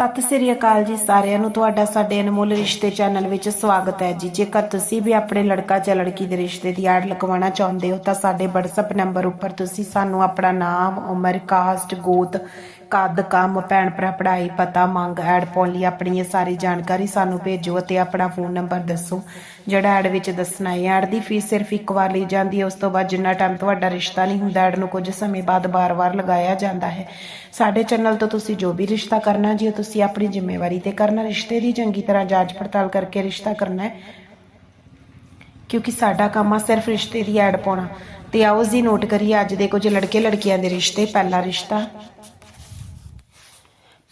ਸਤਿ ਸ੍ਰੀ ਅਕਾਲ ਜੀ ਸਾਰਿਆਂ ਨੂੰ। ਤੁਹਾਡਾ ਸਾਡੇ ਅਨਮੋਲ ਰਿਸ਼ਤੇ ਚੈਨਲ ਵਿੱਚ ਸਵਾਗਤ ਹੈ ਜੀ। ਜੇਕਰ ਤੁਸੀਂ ਵੀ ਆਪਣੇ ਲੜਕਾ ਜਾਂ ਲੜਕੀ ਦੇ ਰਿਸ਼ਤੇ ਦੀ ਆੜ ਲਗਵਾਉਣਾ ਚਾਹੁੰਦੇ ਹੋ ਤਾਂ ਸਾਡੇ WhatsApp ਨੰਬਰ ਉੱਪਰ ਤੁਸੀਂ ਸਾਨੂੰ ਆਪਣਾ ਨਾਮ, ਉਮਰ ਕਾਸਟ ਗੋਤ ਕੱਦ ਕੰਮ, ਭੈਣ ਭਰਾ ਪੜ੍ਹਾਈ, ਪਤਾ ਮੰਗ, ਐਡ ਪਾਉਣ ਲਈ ਆਪਣੀ ਇਹ ਸਾਰੀ ਜਾਣਕਾਰੀ ਸਾਨੂੰ ਭੇਜੋ ਅਤੇ ਆਪਣਾ ਫੋਨ ਨੰਬਰ ਦੱਸੋ। ਜਿਹੜਾ ਐਡ ਵਿੱਚ ਦੱਸਣਾ ਹੈ, ਐਡ ਦੀ ਫੀਸ ਸਿਰਫ ਇੱਕ ਵਾਰ ਲਈ ਜਾਂਦੀ ਹੈ, ਉਸ ਤੋਂ ਬਾਅਦ ਜਿੰਨਾ ਟਾਈਮ ਤੁਹਾਡਾ ਰਿਸ਼ਤਾ ਨਹੀਂ ਹੁੰਦਾ, ਐਡ ਨੂੰ ਕੁਝ ਸਮੇਂ ਬਾਅਦ ਬਾਰ-ਬਾਰ ਲਗਾਇਆ ਜਾਂਦਾ ਹੈ। ਸਾਡੇ ਚੈਨਲ ਤੋਂ ਤੁਸੀਂ ਜੋ ਵੀ ਰਿਸ਼ਤਾ ਕਰਨਾ ਜੀ, ਉਹ ਤੁਸੀਂ ਆਪਣੀ ਜ਼ਿੰਮੇਵਾਰੀ ਤੇ ਕਰਨਾ, ਰਿਸ਼ਤੇ ਦੀ ਚੰਗੀ ਤਰ੍ਹਾਂ ਜਾਂਚ ਪੜਤਾਲ ਕਰਕੇ ਰਿਸ਼ਤਾ ਕਰਨਾ ਹੈ। ਕਿਉਂਕਿ ਸਾਡਾ ਕੰਮ ਆ ਸਿਰਫ ਰਿਸ਼ਤੇ ਦੀ ਐਡ ਪਾਉਣਾ। ਤੇ ਆਓ ਜੀ ਨੋਟ ਕਰੀਏ, ਅੱਜ ਦੇ ਕੁਝ ਲੜਕੇ ਲੜਕੀਆਂ ਦੇ ਰਿਸ਼ਤੇ, ਪਹਿਲਾ ਰਿਸ਼ਤਾ।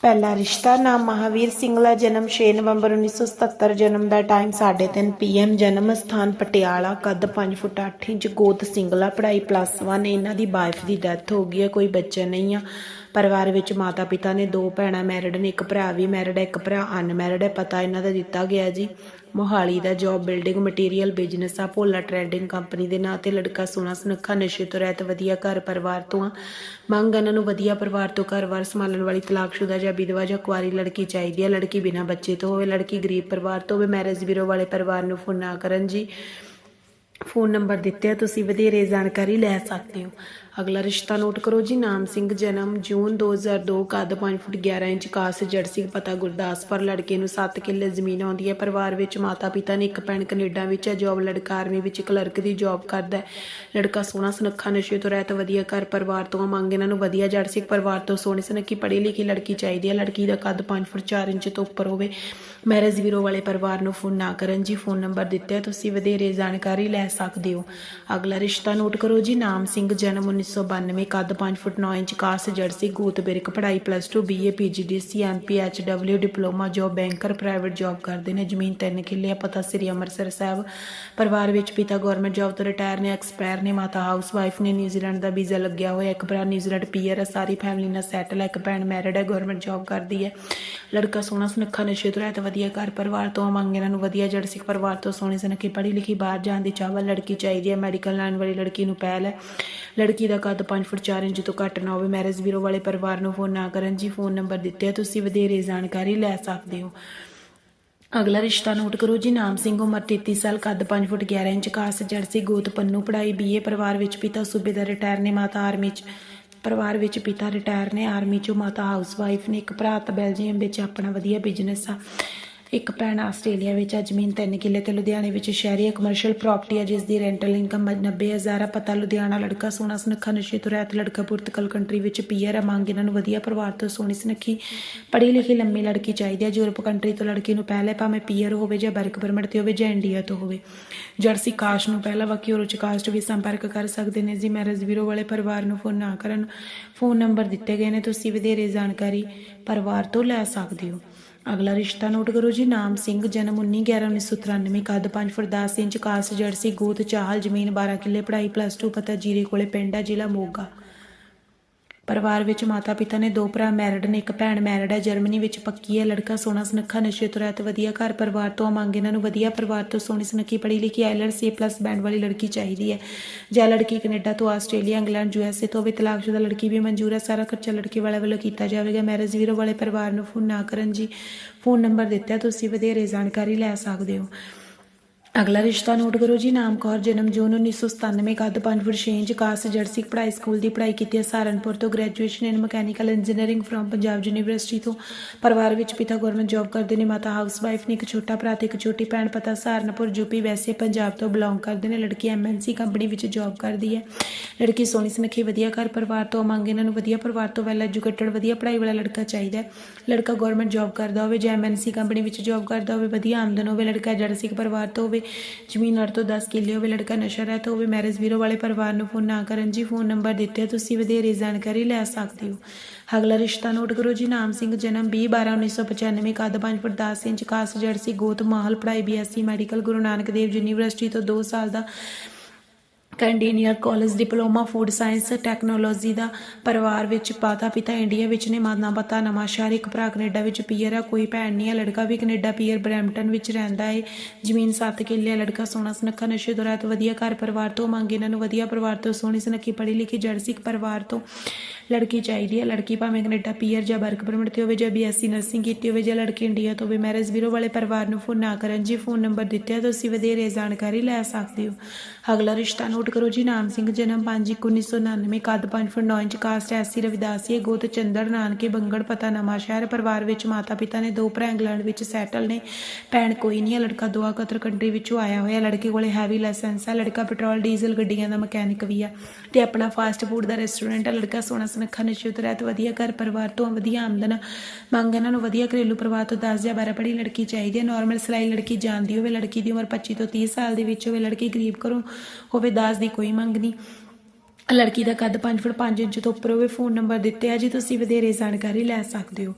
ਪਹਿਲਾ ਰਿਸ਼ਤਾ ਨਾਮ ਮਹਾਵੀਰ ਸਿੰਘਲਾ ਜਨਮ 6 ਨਵੰਬਰ 1977 ਜਨਮ ਦਾ ਟਾਈਮ 3:30 ਪੀਐਮ ਜਨਮ ਸਥਾਨ ਪਟਿਆਲਾ, ਕੱਦ 5 ਫੁੱਟ 8 ਇੰਚ, ਗੋਤ ਸਿੰਘਲਾ ਪੜ੍ਹਾਈ ਪਲੱਸ 1 ਇਹਨਾਂ ਦੀ ਵਾਈਫ ਦੀ ਡੈਥ ਹੋ ਗਈ ਹੈ, ਕੋਈ ਬੱਚਾ ਨਹੀਂ ਆ। ਪਰਿਵਾਰ ਵਿੱਚ ਮਾਤਾ ਪਿਤਾ ਨੇ ਦੋ ਭੈਣਾਂ ਮੈਰਿਡ ਨੇ, ਇੱਕ ਭਰਾ ਵੀ ਮੈਰਿਡ ਹੈ, ਇੱਕ ਭਰਾ ਅਨਮੈਰਿਡ ਹੈ, ਪਤਾ ਇਹਨਾਂ ਦਾ ਦਿੱਤਾ ਗਿਆ ਜੀ। ਮੋਹਾਲੀ ਦਾ ਜੌਬ ਬਿਲਡਿੰਗ ਮਟੀਰੀਅਲ ਬਿਜ਼ਨਸ ਆ, ਭੋਲਾ ਟ੍ਰੇਡਿੰਗ ਕੰਪਨੀ ਦੇ ਨਾਂ ਤੇ ਲੜਕਾ ਸੋਹਣਾ ਸੁਨੱਖਾ, ਨਸ਼ੇ ਤੋਂ ਰਹਿਤ, ਵਧੀਆ ਘਰ ਪਰਿਵਾਰ ਤੋਂ ਆ। ਮੰਗ ਇਹਨਾਂ ਨੂੰ ਵਧੀਆ ਪਰਿਵਾਰ ਤੋਂ ਘਰ-ਵਾਰ ਸੰਭਾਲਣ ਵਾਲੀ ਤਲਾਕਸ਼ੁਦਾ ਜਾਂ ਵਿਧਵਾ ਜਾਂ ਕੁਆਰੀ ਲੜਕੀ ਚਾਹੀਦੀ ਹੈ ਲੜਕੀ ਬਿਨਾਂ ਬੱਚੇ ਤੋਂ ਹੋਵੇ, ਲੜਕੀ ਗਰੀਬ ਪਰਿਵਾਰ ਤੋਂ ਹੋਵੇ ਮੈਰਿਜ ਬਿਊਰੋ ਵਾਲੇ ਪਰਿਵਾਰ ਨੂੰ ਫੋਨ ਨਾ ਕਰਨ ਜੀ। ਫੋਨ ਨੰਬਰ ਦਿੱਤੇ ਆ, ਤੁਸੀਂ ਵਧੇਰੇ ਜਾਣਕਾਰੀ ਲੈ ਸਕਦੇ ਹੋ। ਅਗਲਾ ਰਿਸ਼ਤਾ ਨੋਟ ਕਰੋ ਜੀ ਨਾਮ ਸਿੰਘ ਜਨਮ ਜੂਨ 2002 ਕੱਦ 5 ਫੁੱਟ 11 ਇੰਚ ਕਾਸ ਜਰਸੀ ਪਤਾ ਗੁਰਦਾਸਪੁਰ ਲੜਕੇ ਨੂੰ 7 ਕਿੱਲੇ ਜ਼ਮੀਨ ਆਉਂਦੀ ਹੈ। ਪਰਿਵਾਰ ਵਿੱਚ ਮਾਤਾ ਪਿਤਾ ਨੇ ਇੱਕ ਭੈਣ ਕੈਨੇਡਾ ਵਿੱਚ ਹੈ ਜੌਬ ਲੜਕਾ ਆਰਮੀ ਵਿੱਚ ਕਲਰਕ ਦੀ ਜੌਬ ਕਰਦਾ ਹੈ। ਲੜਕਾ ਸੋਹਣਾ ਸੁਨੱਖਾ ਨਸ਼ੇ ਤੋਂ ਰਹਿਤ ਵਧੀਆ ਘਰ ਪਰਿਵਾਰ ਤੋਂ ਆ, ਮੰਗ ਇਹਨਾਂ ਨੂੰ ਵਧੀਆ ਜਰਸੀ ਪਰਿਵਾਰ ਤੋਂ ਸੋਹਣੀ ਸੁਨੱਖੀ ਪੜ੍ਹੀ ਲਿਖੀ ਲੜਕੀ ਚਾਹੀਦੀ ਹੈ। ਲੜਕੀ ਦਾ ਕੱਦ 5 ਫੁੱਟ 4 ਇੰਚ ਤੋਂ ਉੱਪਰ ਹੋਵੇ ਮੈਰਿਜ ਵੀਰੋ ਵਾਲੇ ਪਰਿਵਾਰ ਨੂੰ ਫੋਨ ਨਾ ਕਰਨ ਜੀ ਫੋਨ ਨੰਬਰ ਦਿੱਤਾ ਤੁਸੀਂ ਵਧੇਰੇ ਜਾਣਕਾਰੀ ਲੈ ਸਕਦੇ ਹੋ। ਅਗਲਾ ਰਿਸ਼ਤਾ ਨੋਟ ਕਰੋ ਜੀ ਨਾਮ ਸਿੰਘ ਜਨਮ 1992 ਕੱਦ 5 ਫੁੱਟ 9 ਇੰਚ ਕਾਸ ਜਰਸੀ ਗੂਤ ਬਿਰਕ ਪੜ੍ਹਾਈ plus 2 BA PGDC MP diploma job banker private job ਕਰਦੇ ਨੇ। ਜ਼ਮੀਨ 3 ਕਿੱਲੇ ਪਤਾ ਸ੍ਰੀ ਅੰਮ੍ਰਿਤਸਰ ਸਾਹਿਬ। ਪਰਿਵਾਰ ਵਿੱਚ ਪਿਤਾ ਗਵਰਨਮੈਂਟ ਜੌਬ ਤੋਂ ਰਿਟਾਇਰ ਨੇ ਐਕਸਪਾਇਰ ਨੇ ਮਾਤਾ ਹਾਊਸ ਵਾਈਫ ਨੇ ਨਿਊਜ਼ੀਲੈਂਡ ਦਾ ਵੀਜ਼ਾ ਲੱਗਿਆ ਹੋਇਆ ਇੱਕ ਭਰਾ ਨਿਊਜ਼ੀਲੈਂਡ ਪੀਅਰ ਹੈ ਸਾਰੀ ਫੈਮਿਲੀ ਨਾਲ ਸੈਟਲ ਹੈ ਇੱਕ ਭੈਣ ਮੈਰਿਡ ਹੈ ਗਵਰਨਮੈਂਟ ਜੋਬ ਕਰਦੀ ਹੈ ਲੜਕਾ ਸੋਹਣਾ ਸੁਨੱਖਾ ਨਸ਼ੇ ਤੋਂ ਰਹਿਤ ਵਧੀਆ ਘਰ ਪਰਿਵਾਰ ਤੋਂ ਆ, ਮੰਗ ਇਹਨਾਂ ਨੂੰ ਵਧੀਆ ਜੜ ਸਿੱਖ ਪਰਿਵਾਰ ਤੋਂ ਸੋਹਣੀ ਸੁਨੱਖੀ ਪੜ੍ਹੀ ਲਿਖੀ ਬਾਹਰ ਜਾਣ ਦੀ ਚਾਹਵਾਨ ਲੜਕੀ ਚਾਹੀਦੀ ਹੈ ਮੈਡੀਕਲ ਲਾਈਨ ਵਾਲੀ ਲੜਕੀ ਨੂੰ ਪਹਿਲ ਹੈ ਲੜਕੀ ਦਾ ਕੱਦ 5 ਫੁੱਟ 4 ਇੰਚ ਤੋਂ ਘੱਟ ਨਾ ਹੋਵੇ। ਮੈਰਿਜ ਵੀਰੋ ਵਾਲੇ ਪਰਿਵਾਰ ਨੂੰ ਫੋਨ ਨਾ ਕਰਨ। ਜੀ, ਫੋਨ ਨੰਬਰ ਦਿੱਤੇ ਆ। ਤੁਸੀਂ ਵਧੇਰੇ ਜਾਣਕਾਰੀ ਲੈ ਸਕਦੇ ਹੋ। ਅਗਲਾ ਰਿਸ਼ਤਾ ਨੋਟ ਕਰੋ। ਜੀ, ਨਾਮ ਸਿੰਘ, ਉਮਰ 33 ਸਾਲ, ਕੱਦ 5 ਫੁੱਟ 11 ਇੰਚ ਕਾਸ ਜਰਸੀ ਗੋਤ ਪੰਨੂ, ਪੜ੍ਹਾਈ ਬੀਏ ਪਰਿਵਾਰ ਵਿੱਚ ਪਿਤਾ ਸੂਬੇਦਾਰ ਰਿਟਾਇਰ ਨੇ, ਮਾਤਾ ਆਰਮੀ ਚ, ਪਰਿਵਾਰ ਵਿੱਚ ਪਿਤਾ ਰਿਟਾਇਰ ਨੇ, ਆਰਮੀ ਚੋਂ ਮਾਤਾ ਹਾਊਸ ਵਾਈਫ ਨੇ, ਇੱਕ ਭਰਾ ਤਾਂ ਬੈਲਜੀਅਮ ਵਿੱਚ ਆਪਣਾ ਵਧੀਆ ਬਿਜ਼ਨਸ ਆ। ਇੱਕ ਭੈਣ ਆਸਟ੍ਰੇਲੀਆ ਵਿੱਚ ਆ ਜ਼ਮੀਨ 3 ਕਿੱਲੇ ਤੇ ਲੁਧਿਆਣੇ ਵਿੱਚ ਸ਼ਹਿਰੀ ਕਮਰਸ਼ੀਅਲ ਪ੍ਰਾਪਰਟੀ ਹੈ ਜਿਸ ਦੀ ਰੈਂਟਲ ਇਨਕਮ 90000 ਆ। ਪਤਾ ਲੁਧਿਆਣਾ ਲੜਕਾ ਸੋਹਣਾ ਸੁਨੱਖਾ, ਨਸ਼ੇ ਤੋਂ ਰਹਿਤ ਲੜਕਾ ਪੁਰਤਗਾਲ ਕੰਟਰੀ ਵਿੱਚ ਪੀਆਰ ਆ ਮੰਗ ਇਹਨਾਂ ਨੂੰ ਵਧੀਆ ਪਰਿਵਾਰ ਤੋਂ ਸੋਹਣੀ ਸੁਨੱਖੀ, ਪੜ੍ਹੀ ਲਿਖੀ ਲੰਮੀ ਲੜਕੀ ਚਾਹੀਦੀ ਹੈ। ਯੂਰਪ ਕੰਟਰੀ ਤੋਂ ਲੜਕੀ ਨੂੰ ਪਹਿਲੇ ਭਾਵੇਂ ਪੀਆਰ ਹੋਵੇ ਜਾਂ ਵਰਕ ਪਰਮਿਟ ਤੇ ਹੋਵੇ ਜਾਂ ਇੰਡੀਆ ਤੋਂ ਹੋਵੇ। ਜਰਸੀ ਕਾਸ਼ ਨੂੰ ਪਹਿਲਾਂ ਬਾਕੀ ਹੋਰ ਕਾਸਟ ਵੀ ਸੰਪਰਕ ਕਰ ਸਕਦੇ ਨੇ। ਜੀ ਮੈਰਿਜ ਬਿਊਰੋ ਵਾਲੇ ਪਰਿਵਾਰ ਨੂੰ ਫੋਨ ਨਾ ਕਰਨ। ਫੋਨ ਨੰਬਰ ਦਿੱਤੇ ਗਏ ਨੇ। ਤੁਸੀਂ ਵਧੇਰੇ ਜਾਣਕਾਰੀ ਪਰਿਵਾਰ ਤੋਂ ਲੈ ਸਕਦੇ ਹੋ। ਅਗਲਾ ਰਿਸ਼ਤਾ ਨੋਟ ਕਰੋ ਜੀ, ਨਾਮ ਸਿੰਘ, ਜਨਮ 19/11/1993 ਕੱਦ 5 ਫੁੱਟ 10 ਇੰਚ ਕਾਸ ਜਰਸੀ ਗੋਤ, ਚਾਹਲ, ਜ਼ਮੀਨ 12 ਕਿੱਲੇ, ਪੜ੍ਹਾਈ ਪਲੱਸ 2 ਪਤਾ ਜੀਰੇ ਕੋਲੇ, ਪਿੰਡ ਹੈ, ਜ਼ਿਲ੍ਹਾ ਮੋਗਾ। ਪਰਿਵਾਰ ਵਿੱਚ ਮਾਤਾ ਪਿਤਾ ਨੇ ਦੋ ਭਰਾ ਮੈਰਿਡ ਨੇ ਇੱਕ ਭੈਣ ਮੈਰਿਡ ਹੈ ਜਰਮਨੀ ਵਿੱਚ ਪੱਕੀ ਹੈ ਲੜਕਾ ਸੋਹਣਾ ਸੁਨੱਖਾ ਨਸ਼ੇ ਤੋਂ ਰਹਿਤ ਵਧੀਆ ਘਰ ਪਰਿਵਾਰ ਤੋਂ ਆ, ਮੰਗ ਇਹਨਾਂ ਨੂੰ ਵਧੀਆ ਪਰਿਵਾਰ ਤੋਂ ਸੋਹਣੀ ਸੁਨੱਖੀ ਪੜ੍ਹੀ ਲਿਖੀ ਆਈਲੈਂਡ ਸੀ ਪਲੱਸ ਬੈਂਡ ਵਾਲੀ ਲੜਕੀ ਚਾਹੀਦੀ ਹੈ। ਜਾਂ ਲੜਕੀ ਕੈਨੇਡਾ ਤੋਂ ਆਸਟ੍ਰੇਲੀਆ ਇੰਗਲੈਂਡ ਯੂਐਸਏ ਤੋਂ ਵੀ ਤਲਾਕਸ਼ੁਦਾ ਲੜਕੀ ਵੀ ਮਨਜ਼ੂਰ ਹੈ। ਸਾਰਾ ਖਰਚਾ ਲੜਕੀ ਵਾਲੇ ਵੱਲੋਂ ਕੀਤਾ ਜਾਵੇਗਾ। ਮੈਰਿਜ ਵੀਰੋ ਵਾਲੇ ਪਰਿਵਾਰ ਨੂੰ ਫੋਨ ਨਾ ਕਰਨ ਜੀ। ਫੋਨ ਨੰਬਰ ਦਿੱਤਾ ਤੁਸੀਂ ਵਧੇਰੇ ਜਾਣਕਾਰੀ ਲੈ ਸਕਦੇ ਹੋ। ਅਗਲਾ ਰਿਸ਼ਤਾ ਨੋਟ ਕਰੋ ਜੀ, ਨਾਮ ਕੌਰ, ਜਨਮ ਜੂਨ 1997 ਕੱਦ 5 ਫੁੱਟ 6 ਇੰਚ, ਕਾਸ, ਜਰਸੀ ਪੜ੍ਹਾਈ ਸਕੂਲ ਦੀ ਪੜ੍ਹਾਈ ਕੀਤੀ ਹੈ ਸਹਾਰਨਪੁਰ ਤੋਂ graduation in mechanical engineering from Punjab university ਤੋਂ। ਪਰਿਵਾਰ ਵਿੱਚ ਪਿਤਾ ਗਵਰਨਮੈਂਟ ਜੌਬ ਕਰਦੇ ਨੇ, ਮਾਤਾ ਹਾਊਸ ਵਾਈਫ ਨੇ ਇੱਕ ਛੋਟਾ ਭਰਾ ਤੇ ਇੱਕ ਛੋਟੀ ਭੈਣ, ਪਤਾ ਸਹਾਰਨਪੁਰ ਯੂਪੀ ਵੈਸੇ ਪੰਜਾਬ ਤੋਂ ਬਿਲੋਂਗ ਕਰਦੇ ਨੇ। ਲੜਕੀ ਐਮਐਨਸੀ ਕੰਪਨੀ ਵਿੱਚ ਜੌਬ ਕਰਦੀ ਹੈ। ਲੜਕੀ ਸੋਹਣੀ ਸੁਨੱਖੀ, ਵਧੀਆ ਘਰ ਪਰਿਵਾਰ ਤੋਂ ਮੰਗ ਇਹਨਾਂ ਨੂੰ ਵਧੀਆ ਪਰਿਵਾਰ ਤੋਂ ਵੈਲ ਐਜੂਕੇਟਡ ਵਧੀਆ ਪੜ੍ਹਾਈ ਵਾਲਾ ਲੜਕਾ ਚਾਹੀਦਾ ਹੈ। ਲੜਕਾ ਗਵਰਨਮੈਂਟ ਜੌਬ ਕਰਦਾ ਹੋਵੇ ਜਾਂ ਐਮਐਨਸੀ ਕੰਪਨੀ ਵਿੱਚ ਜੌਬ ਕਰਦਾ ਹੋਵੇ, ਵਧੀਆ ਆਮਦਨ ਹੋਵੇ, ਲੜਕਾ ਜੜ ਪਰਿਵਾਰ ਤੋਂ ਹੋਵੇ ਜ਼ਮੀਨ ਅੱਠ ਤੋਂ 10 ਕਿੱਲੇ ਹੋਵੇ ਲੜਕਾ ਨਸ਼ਾ ਰਹਿਤ ਹੋਵੇ ਮੈਰਿਜ ਵੀਰੋ ਵਾਲੇ ਪਰਿਵਾਰ ਨੂੰ ਫੋਨ ਨਾ ਕਰਨ। ਜੀ ਫੋਨ ਨੰਬਰ ਦਿੱਤੇ, ਤੁਸੀਂ ਵਧੇਰੇ ਜਾਣਕਾਰੀ ਲੈ ਸਕਦੇ ਹੋ। ਅਗਲਾ ਰਿਸ਼ਤਾ ਨੋਟ ਕਰੋ ਜੀ, ਨਾਮ ਸਿੰਘ, ਜਨਮ 20 12 1995 ਕੱਦ 5 ਫੁੱਟ 10 ਇੰਚ, ਕਾਸ ਜੜਸੀ ਗੋਤ ਮਾਹਲ, ਪੜ੍ਹਾਈ BSc medical, Guru Nanak Dev university ਤੋਂ 2 ਸਾਲ ਦਾ Canadian college diploma food science technology ਦਾ ਪਰਿਵਾਰ ਵਿੱਚ ਪਾਤਾ ਪਿਤਾ ਇੰਡੀਆ ਵਿੱਚ ਨੇ। ਮਾਨਾ ਪਤਾ ਨਵਾਂ ਸ਼ਹਿਰ ਇੱਕ ਭਰਾ ਕੈਨੇਡਾ ਵਿੱਚ ਪੀਅਰ ਆ ਕੋਈ ਭੈਣ ਨਹੀਂ ਹੈ ਲੜਕਾ ਵੀ ਕੈਨੇਡਾ ਪੀਅਰ ਬਰੈਂਪਟਨ ਵਿੱਚ ਰਹਿੰਦਾ ਹੈ ਜ਼ਮੀਨ 7 ਕਿੱਲੇ ਆ, ਲੜਕਾ ਸੋਹਣਾ ਸੁਨੱਖਾ ਨਸ਼ੇ ਤੋਂ ਰਾਤ ਵਧੀਆ ਘਰ ਪਰਿਵਾਰ ਤੋਂ ਮੰਗ ਇਹਨਾਂ ਨੂੰ ਵਧੀਆ ਪਰਿਵਾਰ ਤੋਂ ਸੋਹਣੀ ਸੁਨੱਖੀ ਪੜ੍ਹੀ ਲਿਖੀ ਜੜ ਸਿੱਖ ਪਰਿਵਾਰ ਤੋਂ। ਲੜਕੀ ਚਾਹੀਦੀ ਹੈ ਲੜਕੀ ਭਾਵੇਂ ਕੈਨੇਡਾ ਪੀਅਰ ਜਾਂ ਵਰਕ ਪਰਮਿਟ ਤੇ ਹੋਵੇ ਜਾਂ ਬੀਐਸਸੀ ਨਰਸਿੰਗ ਕੀਤੀ ਹੋਵੇ ਜਾਂ ਲੜਕੀ ਇੰਡੀਆ ਤੋਂ ਵੀ ਮੈਰਿਜ ਬਿਊਰੋ ਵਾਲੇ ਪਰਿਵਾਰ ਨੂੰ ਫੋਨ ਨਾ ਕਰਨ ਜੀ ਫੋਨ ਨੰਬਰ ਦਿੱਤਾ ਤੁਸੀਂ ਵਧੇਰੇ ਜਾਣਕਾਰੀ ਲੈ ਸਕਦੇ ਹੋ। ਅਗਲਾ ਰਿਸ਼ਤਾ ਨੋਟ ਕਰੋ ਜੀ, ਨਾਮ ਸਿੰਘ, ਜਨਮ 5/1999 ਕੱਦ 5 ਫੁੱਟ 9 ਇੰਚ, ਕਾਸਟ ਐਸੀ ਰਵਿਦਾਸੀ ਗੋਤ ਚੰਦੜ ਨਾਨਕੇ ਬੰਗੜ, ਪਤਾ ਨਵਾਂ ਸ਼ਹਿਰ, ਪਰਿਵਾਰ ਵਿੱਚ ਮਾਤਾ ਪਿਤਾ ਨੇ ਦੋ ਭਰਾ, ਇੰਗਲੈਂਡ ਵਿੱਚ ਸੈਟਲ ਨੇ, ਭੈਣ ਕੋਈ ਨਹੀਂ ਹੈ, ਲੜਕਾ ਦੁਆ ਕਤਰ ਕੰਟਰੀ ਵਿੱਚੋਂ ਆਇਆ ਹੋਇਆ, ਲੜਕੇ ਕੋਲੇ ਹੈਵੀ ਲਾਇਸੈਂਸ ਹੈ, ਲੜਕਾ ਪੈਟਰੋਲ ਡੀਜ਼ਲ ਗੱਡੀਆਂ ਦਾ ਮਕੈਨਿਕ ਵੀ ਆ ਤੇ ਆਪਣਾ ਫਾਸਟ ਫੂਡ ਦਾ ਰੈਸਟੋਰੈਂਟ ਹੈ, ਲੜਕਾ ਸੋਹਣਾ ਸੁਨੱਖਾ ਨਸ਼ੇ ਤੋਂ ਰਹਿਤ, ਵਧੀਆ ਘਰ ਪਰਿਵਾਰ ਤੋਂ ਵਧੀਆ ਆਮਦਨ, ਮੰਗ ਇਹਨਾਂ ਨੂੰ ਵਧੀਆ ਘਰੇਲੂ ਪਰਿਵਾਰ ਤੋਂ 10 ਜਾਂ 12 ਪੜ੍ਹੀ ਲੜਕੀ ਚਾਹੀਦੀ ਹੈ ਨਾਰਮਲ ਸਿਲਾਈ ਲੜਕੀ ਜਾਣਦੀ ਹੋਵੇ, ਲੜਕੀ ਦੀ ਉਮਰ 25 ਤੋਂ 30 ਸਾਲ ਦੇ ਵਿੱਚ ਹੋਵੇ, ਲੜਕੀ ਗਰੀਬ ਘਰੋਂ ਹੋਵੇ ਦਾਜ ਦੀ ਕੋਈ ਮੰਗ ਨਹੀਂ ਲੜਕੀ ਦਾ ਕੱਦ 5 ਫੁੱਟ 5 ਇੰਚ ਤੋਂ ਉੱਪਰ ਹੋਵੇ ਫੋਨ ਨੰਬਰ ਦਿੱਤੇ ਆ ਜੀ, ਤੁਸੀਂ ਵਧੇਰੇ ਜਾਣਕਾਰੀ ਲੈ ਸਕਦੇ ਹੋ।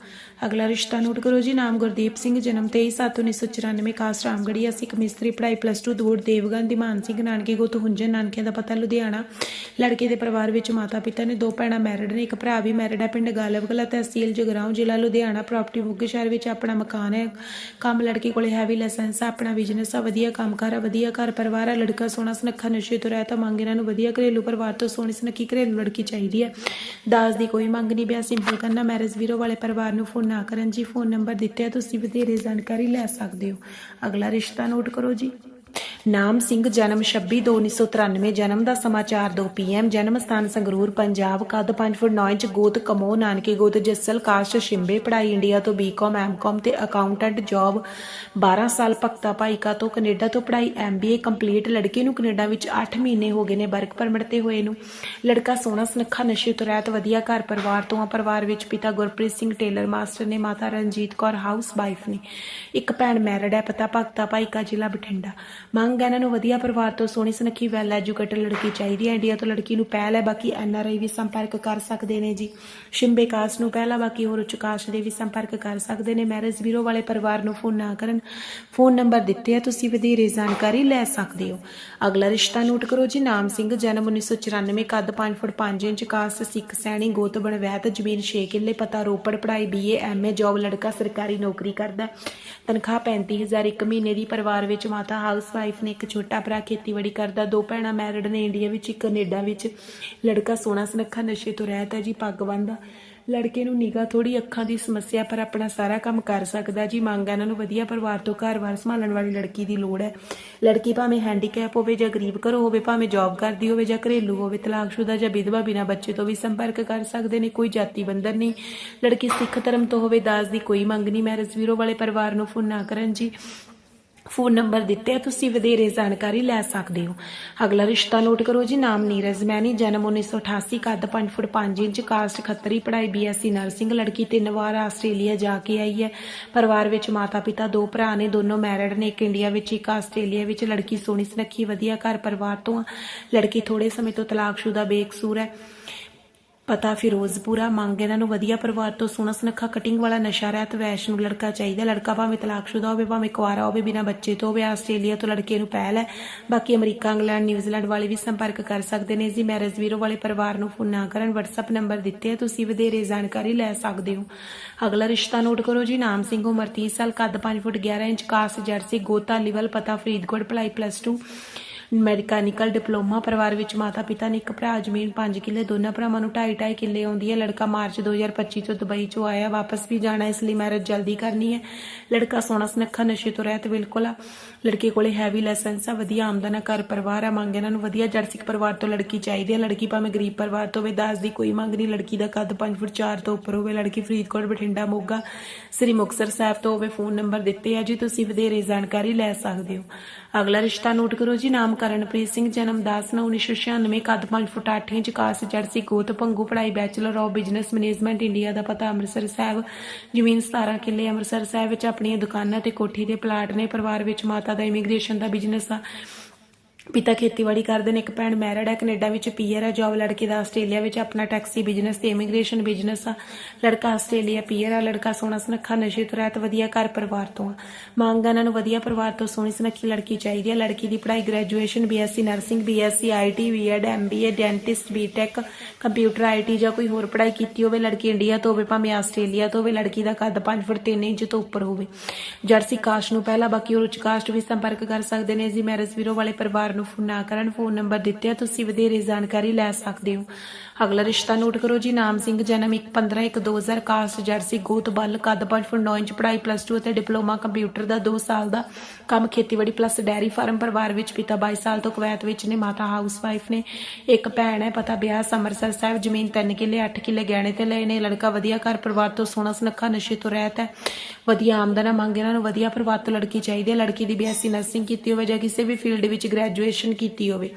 ਅਗਲਾ ਰਿਸ਼ਤਾ ਨੋਟ ਕਰੋ ਜੀ, ਨਾਮ ਗੁਰਦੀਪ ਸਿੰਘ, ਜਨਮ 23/7/1994 ਕਾਸਟ ਰਾਮਗੜੀ ਅਸੀਂ ਇੱਕ ਮਿਸਤਰੀ, ਪੜ੍ਹਾਈ ਪਲੱਸ 2 ਦੂਰ ਦੇਵਗਨ ਦੀ ਮਾਨ ਸਿੰਘ, ਨਾਨਕੇ ਗੋਤ ਹੁੰਜਨ ਨਾਨਕਿਆਂ ਦਾ ਪਤਾ, ਲੁਧਿਆਣਾ। ਲੜਕੇ ਦੇ ਪਰਿਵਾਰ ਵਿੱਚ ਮਾਤਾ ਪਿਤਾ ਨੇ ਦੋ ਭੈਣਾਂ ਮੈਰਿਡ ਨੇ, ਇੱਕ ਭਰਾ ਵੀ ਮੈਰਿਡ ਹੈ ਪਿੰਡ ਗਾਲਵਕਲਾ ਤਹਿਸੀਲ ਜਗਰਾਉਂ, ਜ਼ਿਲ੍ਹਾ ਲੁਧਿਆਣਾ ਪ੍ਰਾਪਰਟੀ ਬੁੱਗੇ ਸ਼ਹਿਰ ਵਿੱਚ ਆਪਣਾ ਮਕਾਨ ਹੈ। ਕੰਮ ਲੜਕੀ ਕੋਲੇ ਹੈਵੀ ਲਾਇਸੈਂਸ ਆ, ਆਪਣਾ ਬਿਜ਼ਨਸ ਆ, ਵਧੀਆ ਕੰਮਕਾਰ ਆ, ਵਧੀਆ ਘਰ ਪਰਿਵਾਰ ਆ, ਲੜਕਾ ਸੋਹਣਾ ਸੁਨੱਖਾ, ਨਸ਼ੇ ਤੋਂ ਰਹਿਤਾ ਮੰਗ ਇਹਨਾਂ ਨੂੰ ਵਧੀਆ ਘਰੇਲੂ ਪਰਿਵਾਰ ਤੋਂ ਸੋਹਣੀ ਸੁਨੱਖੀ ਘਰੇਲੂ ਲੜਕੀ ਚਾਹੀਦੀ ਹੈ। ਦਾਜ ਦੀ ਕੋਈ ਮੰਗ ਨਹੀਂ ਬਿਆ ਸਿੰਪਲ ਕਰਨਾ ਮੈਰਿਜ ਵੀਰੋ ਵਾਲੇ ਪਰਿਵਾਰ ਨੂੰ ਫੋਨ ਨਾ ਕਰਨ ਜੀ। ਫੋਨ ਨੰਬਰ ਦਿੱਤੇ ਆ, ਤੁਸੀਂ ਵਧੇਰੇ ਜਾਣਕਾਰੀ ਲੈ ਸਕਦੇ ਹੋ। ਅਗਲਾ ਰਿਸ਼ਤਾ ਨੋਟ ਕਰੋ ਜੀ। ਨਾਮ ਸਿੰਘ, ਜਨਮ 26/2/1993 ਜਨਮ ਦਾ ਸਮਾਚਾਰ 2 ਪੀਐਮ ਜਨਮ ਸਥਾਨ ਸੰਗਰੂਰ, ਪੰਜਾਬ, ਕੱਦ 5 ਫੁੱਟ 9 ਇੰਚ, ਗੋਤ ਕਮੋ, ਨਾਨਕੇ ਗੋਤ, ਜੱਸਲ ਕਾਸਟ ਸ਼ਿੰਬੇ, ਪੜ੍ਹਾਈ ਇੰਡੀਆ ਤੋਂ ਬੀਕਾਮ ਐਮਕਾਮ ਤੇ ਅਕਾਊਂਟੈਂਟ ਜੌਬ 12 ਸਾਲ ਭਗਤਾ ਭਾਈਕਾ ਤੋਂ ਕੈਨੇਡਾ ਤੋਂ ਪੜ੍ਹਾਈ ਐਮਬੀਏ ਕੰਪਲੀਟ ਲੜਕੇ ਨੂੰ ਕੈਨੇਡਾ ਵਿੱਚ 8 ਮਹੀਨੇ ਹੋ ਗਏ ਨੇ ਵਰਕ ਪਰਮਿਟ ਤੇ ਹੋਏ ਨੂੰ। ਲੜਕਾ ਸੋਹਣਾ, ਸੁਨੱਖਾ, ਨਸ਼ੇ ਤੋਂ ਰਹਿਤ, ਵਧੀਆ ਘਰ ਪਰਿਵਾਰ ਤੋਂ ਆ ਪਰਿਵਾਰ ਵਿੱਚ ਪਿਤਾ ਗੁਰਪ੍ਰੀਤ ਸਿੰਘ ਟੇਲਰ, ਮਾਸਟਰ ਨੇ ਮਾਤਾ ਰਣਜੀਤ ਕੌਰ ਹਾਊਸ ਵਾਈਫ ਨੇ। ਇੱਕ ਭੈਣ ਮੈਰਿਡ ਹੈ, ਪਤਾ ਭਗਤਾ ਭਾਈਕਾ, ਜ਼ਿਲ੍ਹਾ ਬਠਿੰਡਾ। ਮੰਗ ਹੈ, ਇਹਨਾਂ ਨੂੰ ਵਧੀਆ ਪਰਿਵਾਰ ਤੋਂ ਸੋਹਣੀ ਸੁਨੱਖੀ ਵੈਲ ਐਜੂਕੇਟਡ ਲੜਕੀ ਚਾਹੀਦੀ ਹੈ ਇੰਡੀਆ ਤੋਂ, ਲੜਕੀ ਨੂੰ ਪਹਿਲ ਹੈ, ਬਾਕੀ ਐਨਆਰਆਈ ਵੀ ਸੰਪਰਕ ਕਰ ਸਕਦੇ ਨੇ ਜੀ। ਸ਼ਿੰਬੇ ਕਾਸਟ ਨੂੰ ਪਹਿਲਾ ਬਾਕੀ ਹੋਰ ਉੱਚ ਕਾਸਟ ਦੇ ਵੀ ਸੰਪਰਕ ਕਰ ਸਕਦੇ ਨੇ। ਮੈਰਿਜ ਵੀਰੋ ਵਾਲੇ ਪਰਿਵਾਰ ਨੂੰ ਫੋਨ ਨਾ ਕਰਨ। ਫੋਨ ਨੰਬਰ ਦਿੱਤੇ ਆ, ਤੁਸੀਂ ਵਧੇਰੇ ਜਾਣਕਾਰੀ ਲੈ ਸਕਦੇ ਹੋ। ਅਗਲਾ ਰਿਸ਼ਤਾ ਨੋਟ ਕਰੋ ਜੀ, ਨਾਮ ਸਿੰਘ, ਜਨਮ 1994 ਕੱਦ 5 ਫੁੱਟ 5 ਇੰਚ, ਕਾਸਟ ਸਿੱਖ, ਸੈਣੀ, ਗੋਤ, ਬਣਵੈਤ, ਜ਼ਮੀਨ 6 ਕਿੱਲੇ, ਪਤਾ ਰੋਪੜ, ਪੜ੍ਹਾਈ ਬੀਏ ਐਮਏ ਜੌਬ ਲੜਕਾ, ਸਰਕਾਰੀ ਨੌਕਰੀ ਕਰਦਾ ਹੈ। ਤਨਖਾਹ 35000 ਇੱਕ ਮਹੀਨੇ ਦੀ, ਪਰਿਵਾਰ ਵਿੱਚ ਮਾਤਾ ਹਾਊਸ ਵਾਈਫ ਨੇ ਇੱਕ ਛੋਟਾ ਭਰਾ ਖੇਤੀਬਾੜੀ ਕਰਦਾ, ਦੋ ਭੈਣਾਂ ਮੈਰਿਡ ਨੇ ਇੰਡੀਆ ਵਿੱਚ, ਇੱਕ ਕੈਨੇਡਾ ਵਿੱਚ। ਲੜਕਾ ਸੋਹਣਾ ਸੁਨੱਖਾ, ਨਸ਼ੇ ਤੋਂ ਰਹਿਤ ਹੈ ਜੀ ਪੱਗ ਬੰਨਦਾ ਲੜਕੇ ਨੂੰ ਨਿਗਾ ਥੋੜੀ ਅੱਖਾਂ ਦੀ ਸਮੱਸਿਆ, ਪਰ ਆਪਣਾ ਸਾਰਾ ਕੰਮ ਕਰ ਸਕਦਾ ਜੀ। ਮੰਗ ਹੈ ਇਹਨਾਂ ਨੂੰ ਵਧੀਆ ਪਰਿਵਾਰ ਤੋਂ ਘਰ-ਬਾਰ ਸੰਭਾਲਣ ਵਾਲੀ ਲੜਕੀ ਦੀ ਲੋੜ ਹੈ। ਲੜਕੀ ਭਾਵੇਂ ਹੈਂਡੀਕੈਪ ਹੋਵੇ ਜਾਂ ਗਰੀਬ ਘਰੋਂ ਹੋਵੇ, ਭਾਵੇਂ ਜੌਬ ਕਰਦੀ ਹੋਵੇ ਜਾਂ ਘਰੇਲੂ ਹੋਵੇ, ਤਲਾਕਸ਼ੁਦਾ ਜਾਂ ਵਿਧਵਾ ਬਿਨਾਂ ਬੱਚੇ ਤੋਂ ਵੀ ਸੰਪਰਕ ਕਰ ਸਕਦੇ ਨੇ, ਕੋਈ ਜਾਤੀ ਬੰਧਨ ਨਹੀਂ। ਲੜਕੀ ਸਿੱਖ ਧਰਮ ਤੋਂ ਹੋਵੇ ਦਾਜ ਦੀ ਕੋਈ ਮੰਗ ਨਹੀਂ। ਮੈਰਿਜ ਵੀਰੋ ਵਾਲੇ ਪਰਿਵਾਰ ਨੂੰ ਫੋਨ ਨਾ ਕਰਨ ਜੀ। ਫੋਨ ਨੰਬਰ ਦਿੱਤੇ ਆ, ਤੁਸੀਂ ਵਧੇਰੇ ਜਾਣਕਾਰੀ ਲੈ ਸਕਦੇ ਹੋ। ਅਗਲਾ ਰਿਸ਼ਤਾ ਨੋਟ ਕਰੋ ਜੀ, ਨਾਮ ਨੀਰਜ ਮੈਨੀ, ਜਨਮ 1988 ਕੱਦ 5 ਫੁੱਟ 5 ਇੰਚ, ਕਾਸਟ ਖੱਤਰੀ, ਪੜ੍ਹਾਈ ਬੀਐਸਸੀ ਨਰਸਿੰਗ, ਲੜਕੀ ਤਿੰਨ ਵਾਰ ਆਸਟ੍ਰੇਲੀਆ ਜਾ ਕੇ ਆਈ ਹੈ। ਪਰਿਵਾਰ ਵਿੱਚ ਮਾਤਾ ਪਿਤਾ ਦੋ ਭਰਾ ਨੇ, ਦੋਨੋਂ ਮੈਰਿਡ ਨੇ, ਇੱਕ ਇੰਡੀਆ ਵਿੱਚ, ਇੱਕ ਆਸਟ੍ਰੇਲੀਆ ਵਿੱਚ, ਲੜਕੀ ਸੋਹਣੀ ਸੁਨੱਖੀ, ਵਧੀਆ ਘਰ ਪਰਿਵਾਰ ਤੋਂ ਆ। ਲੜਕੀ ਥੋੜੇ ਸਮੇਂ ਤੋਂ ਤਲਾਕਸ਼ੁਦਾ, ਬੇਕਸੂਰ ਹੈ। ਪਤਾ ਫਿਰੋਜ਼ਪੁਰਾ ਮੰਗ ਇਹਨਾਂ ਨੂੰ ਵਧੀਆ ਪਰਿਵਾਰ ਤੋਂ ਸੋਹਣਾ ਸੁਨੱਖਾ ਕਟਿੰਗ ਵਾਲਾ ਨਸ਼ਾ ਰਹਿਤ ਵੈਸ਼ਨੂ ਲੜਕਾ ਚਾਹੀਦਾ। ਲੜਕਾ ਭਾਵੇਂ ਤਲਾਕਸ਼ੁਦਾ ਹੋਵੇ, ਭਾਵੇਂ ਕੁਆਰਾ ਹੋਵੇ, ਬਿਨਾਂ ਬੱਚੇ ਤੋਂ ਹੋਵੇ, ਆਸਟ੍ਰੇਲੀਆ ਤੋਂ ਲੜਕੇ ਨੂੰ ਪਹਿਲ ਹੈ। ਬਾਕੀ ਅਮਰੀਕਾ, ਇੰਗਲੈਂਡ, ਨਿਊਜ਼ੀਲੈਂਡ ਵਾਲੇ ਵੀ ਸੰਪਰਕ ਕਰ ਸਕਦੇ ਨੇ। ਜੀ, ਮੈਰਿਜ ਵੀਰੋ ਵਾਲੇ ਪਰਿਵਾਰ ਨੂੰ ਫੋਨ ਨਾ ਕਰਨ। WhatsApp ਨੰਬਰ ਦਿੱਤੇ ਹੈ ਤੁਸੀਂ ਵਧੇਰੇ ਜਾਣਕਾਰੀ ਲੈ ਸਕਦੇ ਹੋ। ਅਗਲਾ ਰਿਸ਼ਤਾ ਨੋਟ ਕਰੋ ਜੀ। ਨਾਮ ਸਿੰਘ ਉਮਰ 30 ਸਾਲ, ਕੱਦ 5 ਫੁੱਟ 11 ਇੰਚ, ਕਾਸ ਜਰਸੀ, ਗੋਤਾ, ਲਿਵਲ ਪਤਾ, ਫਰੀਦਕੋਟ, ਭਲਾਈ ਪਲੱਸ 2 ਮੈਕੈਨੀਕਲ ਡਿਪਲੋਮਾ ਪਰਿਵਾਰ ਵਿੱਚ ਮਾਤਾ ਪਿਤਾ ਨੇ ਇੱਕ ਭਰਾ ਜ਼ਮੀਨ 5 ਕਿੱਲੇ, ਦੋਨਾਂ ਭਰਾਵਾਂ ਨੂੰ 2.5 2.5 ਕਿੱਲੇ ਆਉਂਦੀ ਹੈ। ਲੜਕਾ ਮਾਰਚ 2025 ਤੋਂ ਦੁਬਈ ਚੋਂ ਆਇਆ, ਵਾਪਸ ਵੀ ਜਾਣਾ ਇਸ ਲਈ ਮੈਰਿਜ ਜਲਦੀ ਕਰਨੀ ਹੈ। ਲੜਕਾ ਸੋਹਣਾ ਸੁਨੱਖਾ, ਨਸ਼ੇ ਤੋਂ ਰਹਿਤ, ਬਿਲਕੁਲ ਆ। ਲੜਕੇ ਕੋਲੇ ਹੈਵੀ ਲਾਇਸੈਂਸ ਆ, ਵਧੀਆ ਆਮਦਨ ਆ, ਘਰ ਪਰਿਵਾਰ ਆ, ਮੰਗ ਇਹਨਾਂ ਨੂੰ ਵਧੀਆ ਜਰਸਿਕ ਪਰਿਵਾਰ ਤੋਂ ਲੜਕੀ ਚਾਹੀਦੀ ਹੈ ਲੜਕੀ ਭਾਵੇਂ ਗਰੀਬ ਪਰਿਵਾਰ ਤੋਂ ਹੋਵੇ, ਦਾਜ ਦੀ ਕੋਈ ਮੰਗ ਨਹੀਂ। ਲੜਕੀ ਦਾ ਕੱਦ 5 ਫੁੱਟ 4 ਤੋਂ ਉੱਪਰ ਹੋਵੇ। ਲੜਕੀ ਫਰੀਦਕੋਟ, ਬਠਿੰਡਾ, ਮੋਗਾ, ਸ੍ਰੀ ਮੁਕਤਸਰ ਸਾਹਿਬ ਤੋਂ ਹੋਵੇ ਫੋਨ ਨੰਬਰ ਦਿੱਤੇ ਆ। ਜੀ, ਤੁਸੀਂ ਵਧੇਰੇ ਜਾਣਕਾਰੀ ਲੈ ਸਕਦੇ ਹੋ। ਅਗਲਾ ਰਿਸ਼ਤਾ ਨੋਟ ਕਰੋ ਜੀ ਨਾਮ ਕਰਨਪ੍ਰੀਤ ਸਿੰਘ, ਜਨਮ 10 ਨੌ 1996 ਕੱਦ 5 ਫੁੱਟ 8 ਇੰਚ, ਕਾਸ ਜਰਸੀ ਗੋਤ ਭੰਗੂ ਪੜ੍ਹਾਈ bachelor of business management India ਦਾ ਪਤਾ, ਅੰਮ੍ਰਿਤਸਰ ਸਾਹਿਬ, ਜ਼ਮੀਨ 17 ਕਿੱਲੇ, ਅੰਮ੍ਰਿਤਸਰ ਸਾਹਿਬ ਵਿੱਚ ਆਪਣੀਆਂ ਦੁਕਾਨਾਂ ਤੇ ਕੋਠੀ ਦੇ ਪਲਾਟ ਨੇ, ਪਰਿਵਾਰ ਵਿੱਚ ਮਾਤਾ ਦਾ ਇਮੀਗ੍ਰੇਸ਼ਨ ਦਾ ਬਿਜ਼ਨਸ ਆ। ਪਿਤਾ ਖੇਤੀਬਾੜੀ ਕਰਦੇ ਨੇ, ਇੱਕ ਭੈਣ ਮੈਰਿਡ ਹੈ ਕੈਨੇਡਾ ਵਿੱਚ ਪੀਆਰ ਹੈ ਜੌਬ ਲੜਕੇ ਦਾ ਆਸਟ੍ਰੇਲੀਆ ਵਿੱਚ ਆਪਣਾ ਟੈਕਸੀ ਬਿਜ਼ਨਸ ਤੇ ਇਮੀਗ੍ਰੇਸ਼ਨ ਬਿਜ਼ਨਸ ਆ। ਲੜਕਾ ਆਸਟ੍ਰੇਲੀਆ ਪੀਆਰ ਆ, ਲੜਕਾ ਸੋਹਣਾ ਸੁਨੱਖਾ, ਨਸ਼ੇ ਤੋਂ ਰਹਿਤ, ਵਧੀਆ ਘਰ ਪਰਿਵਾਰ ਤੋਂ ਆ। ਮੰਗ ਇਹਨਾਂ ਨੂੰ ਵਧੀਆ ਪਰਿਵਾਰ ਤੋਂ ਸੋਹਣੀ ਸੁਨੱਖੀ ਲੜਕੀ ਚਾਹੀਦੀ ਹੈ ਲੜਕੀ ਦੀ ਪੜ੍ਹਾਈ graduation BSc nursing BSc IT BEd MBA dentist BTech computer IT ਜਾਂ ਕੋਈ ਹੋਰ ਪੜ੍ਹਾਈ ਕੀਤੀ ਹੋਵੇ, ਲੜਕੀ ਇੰਡੀਆ ਤੋਂ ਹੋਵੇ, ਭਾਵੇਂ ਆਸਟ੍ਰੇਲੀਆ ਤੋਂ ਹੋਵੇ, ਲੜਕੀ ਦਾ ਕੱਦ 5 ਫੁੱਟ 3 ਇੰਚ ਤੋਂ ਉੱਪਰ ਹੋਵੇ। ਜਰਸੀ ਕਾਸਟ ਨੂੰ ਪਹਿਲਾਂ ਬਾਕੀ ਹੋਰ ਕਾਸਟ ਵੀ ਸੰਪਰਕ ਕਰ ਸਕਦੇ ਨੇ। ਜੀ, ਮੈਰਿਜ ਵੀਰੋ ਵਾਲੇ ਪਰਿਵਾਰ ਨੂੰ ਫੋਨ ਨਾ ਕਰਨ। ਫੋਨ ਨੰਬਰ ਦਿੱਤੇ ਆ ਤੁਸੀਂ ਵਧੇਰੇ ਜਾਣਕਾਰੀ ਲੈ ਸਕਦੇ ਹੋ। ਅਗਲਾ ਰਿਸ਼ਤਾ ਨੋਟ ਕਰੋ ਜੀ, ਨਾਮ ਸਿੰਘ, ਜਨਮ 1/15/1/2000 ਕਾਸਟ ਜਰਸੀ ਗੋਤ ਬੱਲ, ਕੱਦ 5 ਫੁੱਟ 9 ਇੰਚ ਪੜ੍ਹਾਈ ਪਲੱਸ 2 ਅਤੇ ਡਿਪਲੋਮਾ ਕੰਪਿਊਟਰ ਦਾ 2 ਸਾਲ ਦਾ ਕੰਮ ਖੇਤੀਬਾੜੀ ਪਲੱਸ ਡੈਰੀ ਫਾਰਮ ਪਰਿਵਾਰ ਵਿੱਚ ਪਿਤਾ 22 ਸਾਲ ਤੋਂ ਕੁਵੈਤ ਵਿੱਚ ਨੇ, ਮਾਤਾ ਹਾਊਸਵਾਈਫ ਨੇ। ਇੱਕ ਭੈਣ ਹੈ, ਪਤਾ ਵਿਆਹ, ਅੰਮ੍ਰਿਤਸਰ ਸਾਹਿਬ, ਜ਼ਮੀਨ 3 ਕਿੱਲੇ 8 ਕਿੱਲੇ ਗਹਿਣੇ ਤੇ ਲਏ ਨੇ। ਲੜਕਾ ਵਧੀਆ ਘਰ ਪਰਿਵਾਰ ਤੋਂ ਸੋਹਣਾ ਸੁਨੱਖਾ ਨਸ਼ੇ ਤੋਂ ਰਹਿਤ ਹੈ। ਵਧੀਆ ਆਮਦਨ ਮੰਗ ਇਹਨਾਂ ਨੂੰ ਵਧੀਆ ਪਰਿਵਾਰ ਤੋਂ ਲੜਕੀ ਚਾਹੀਦੀ ਹੈ। ਲੜਕੀ ਦੀ ਬੀਐਸਸੀ ਨਰਸਿੰਗ ਕੀਤੀ ਹੋਵੇ ਜਾਂ ਕਿਸੇ ਵੀ ਫੀਲਡ ਵਿੱਚ ਗ੍ਰੈਜੂਏਸ਼ਨ ਕੀਤੀ ਹੋਵੇ।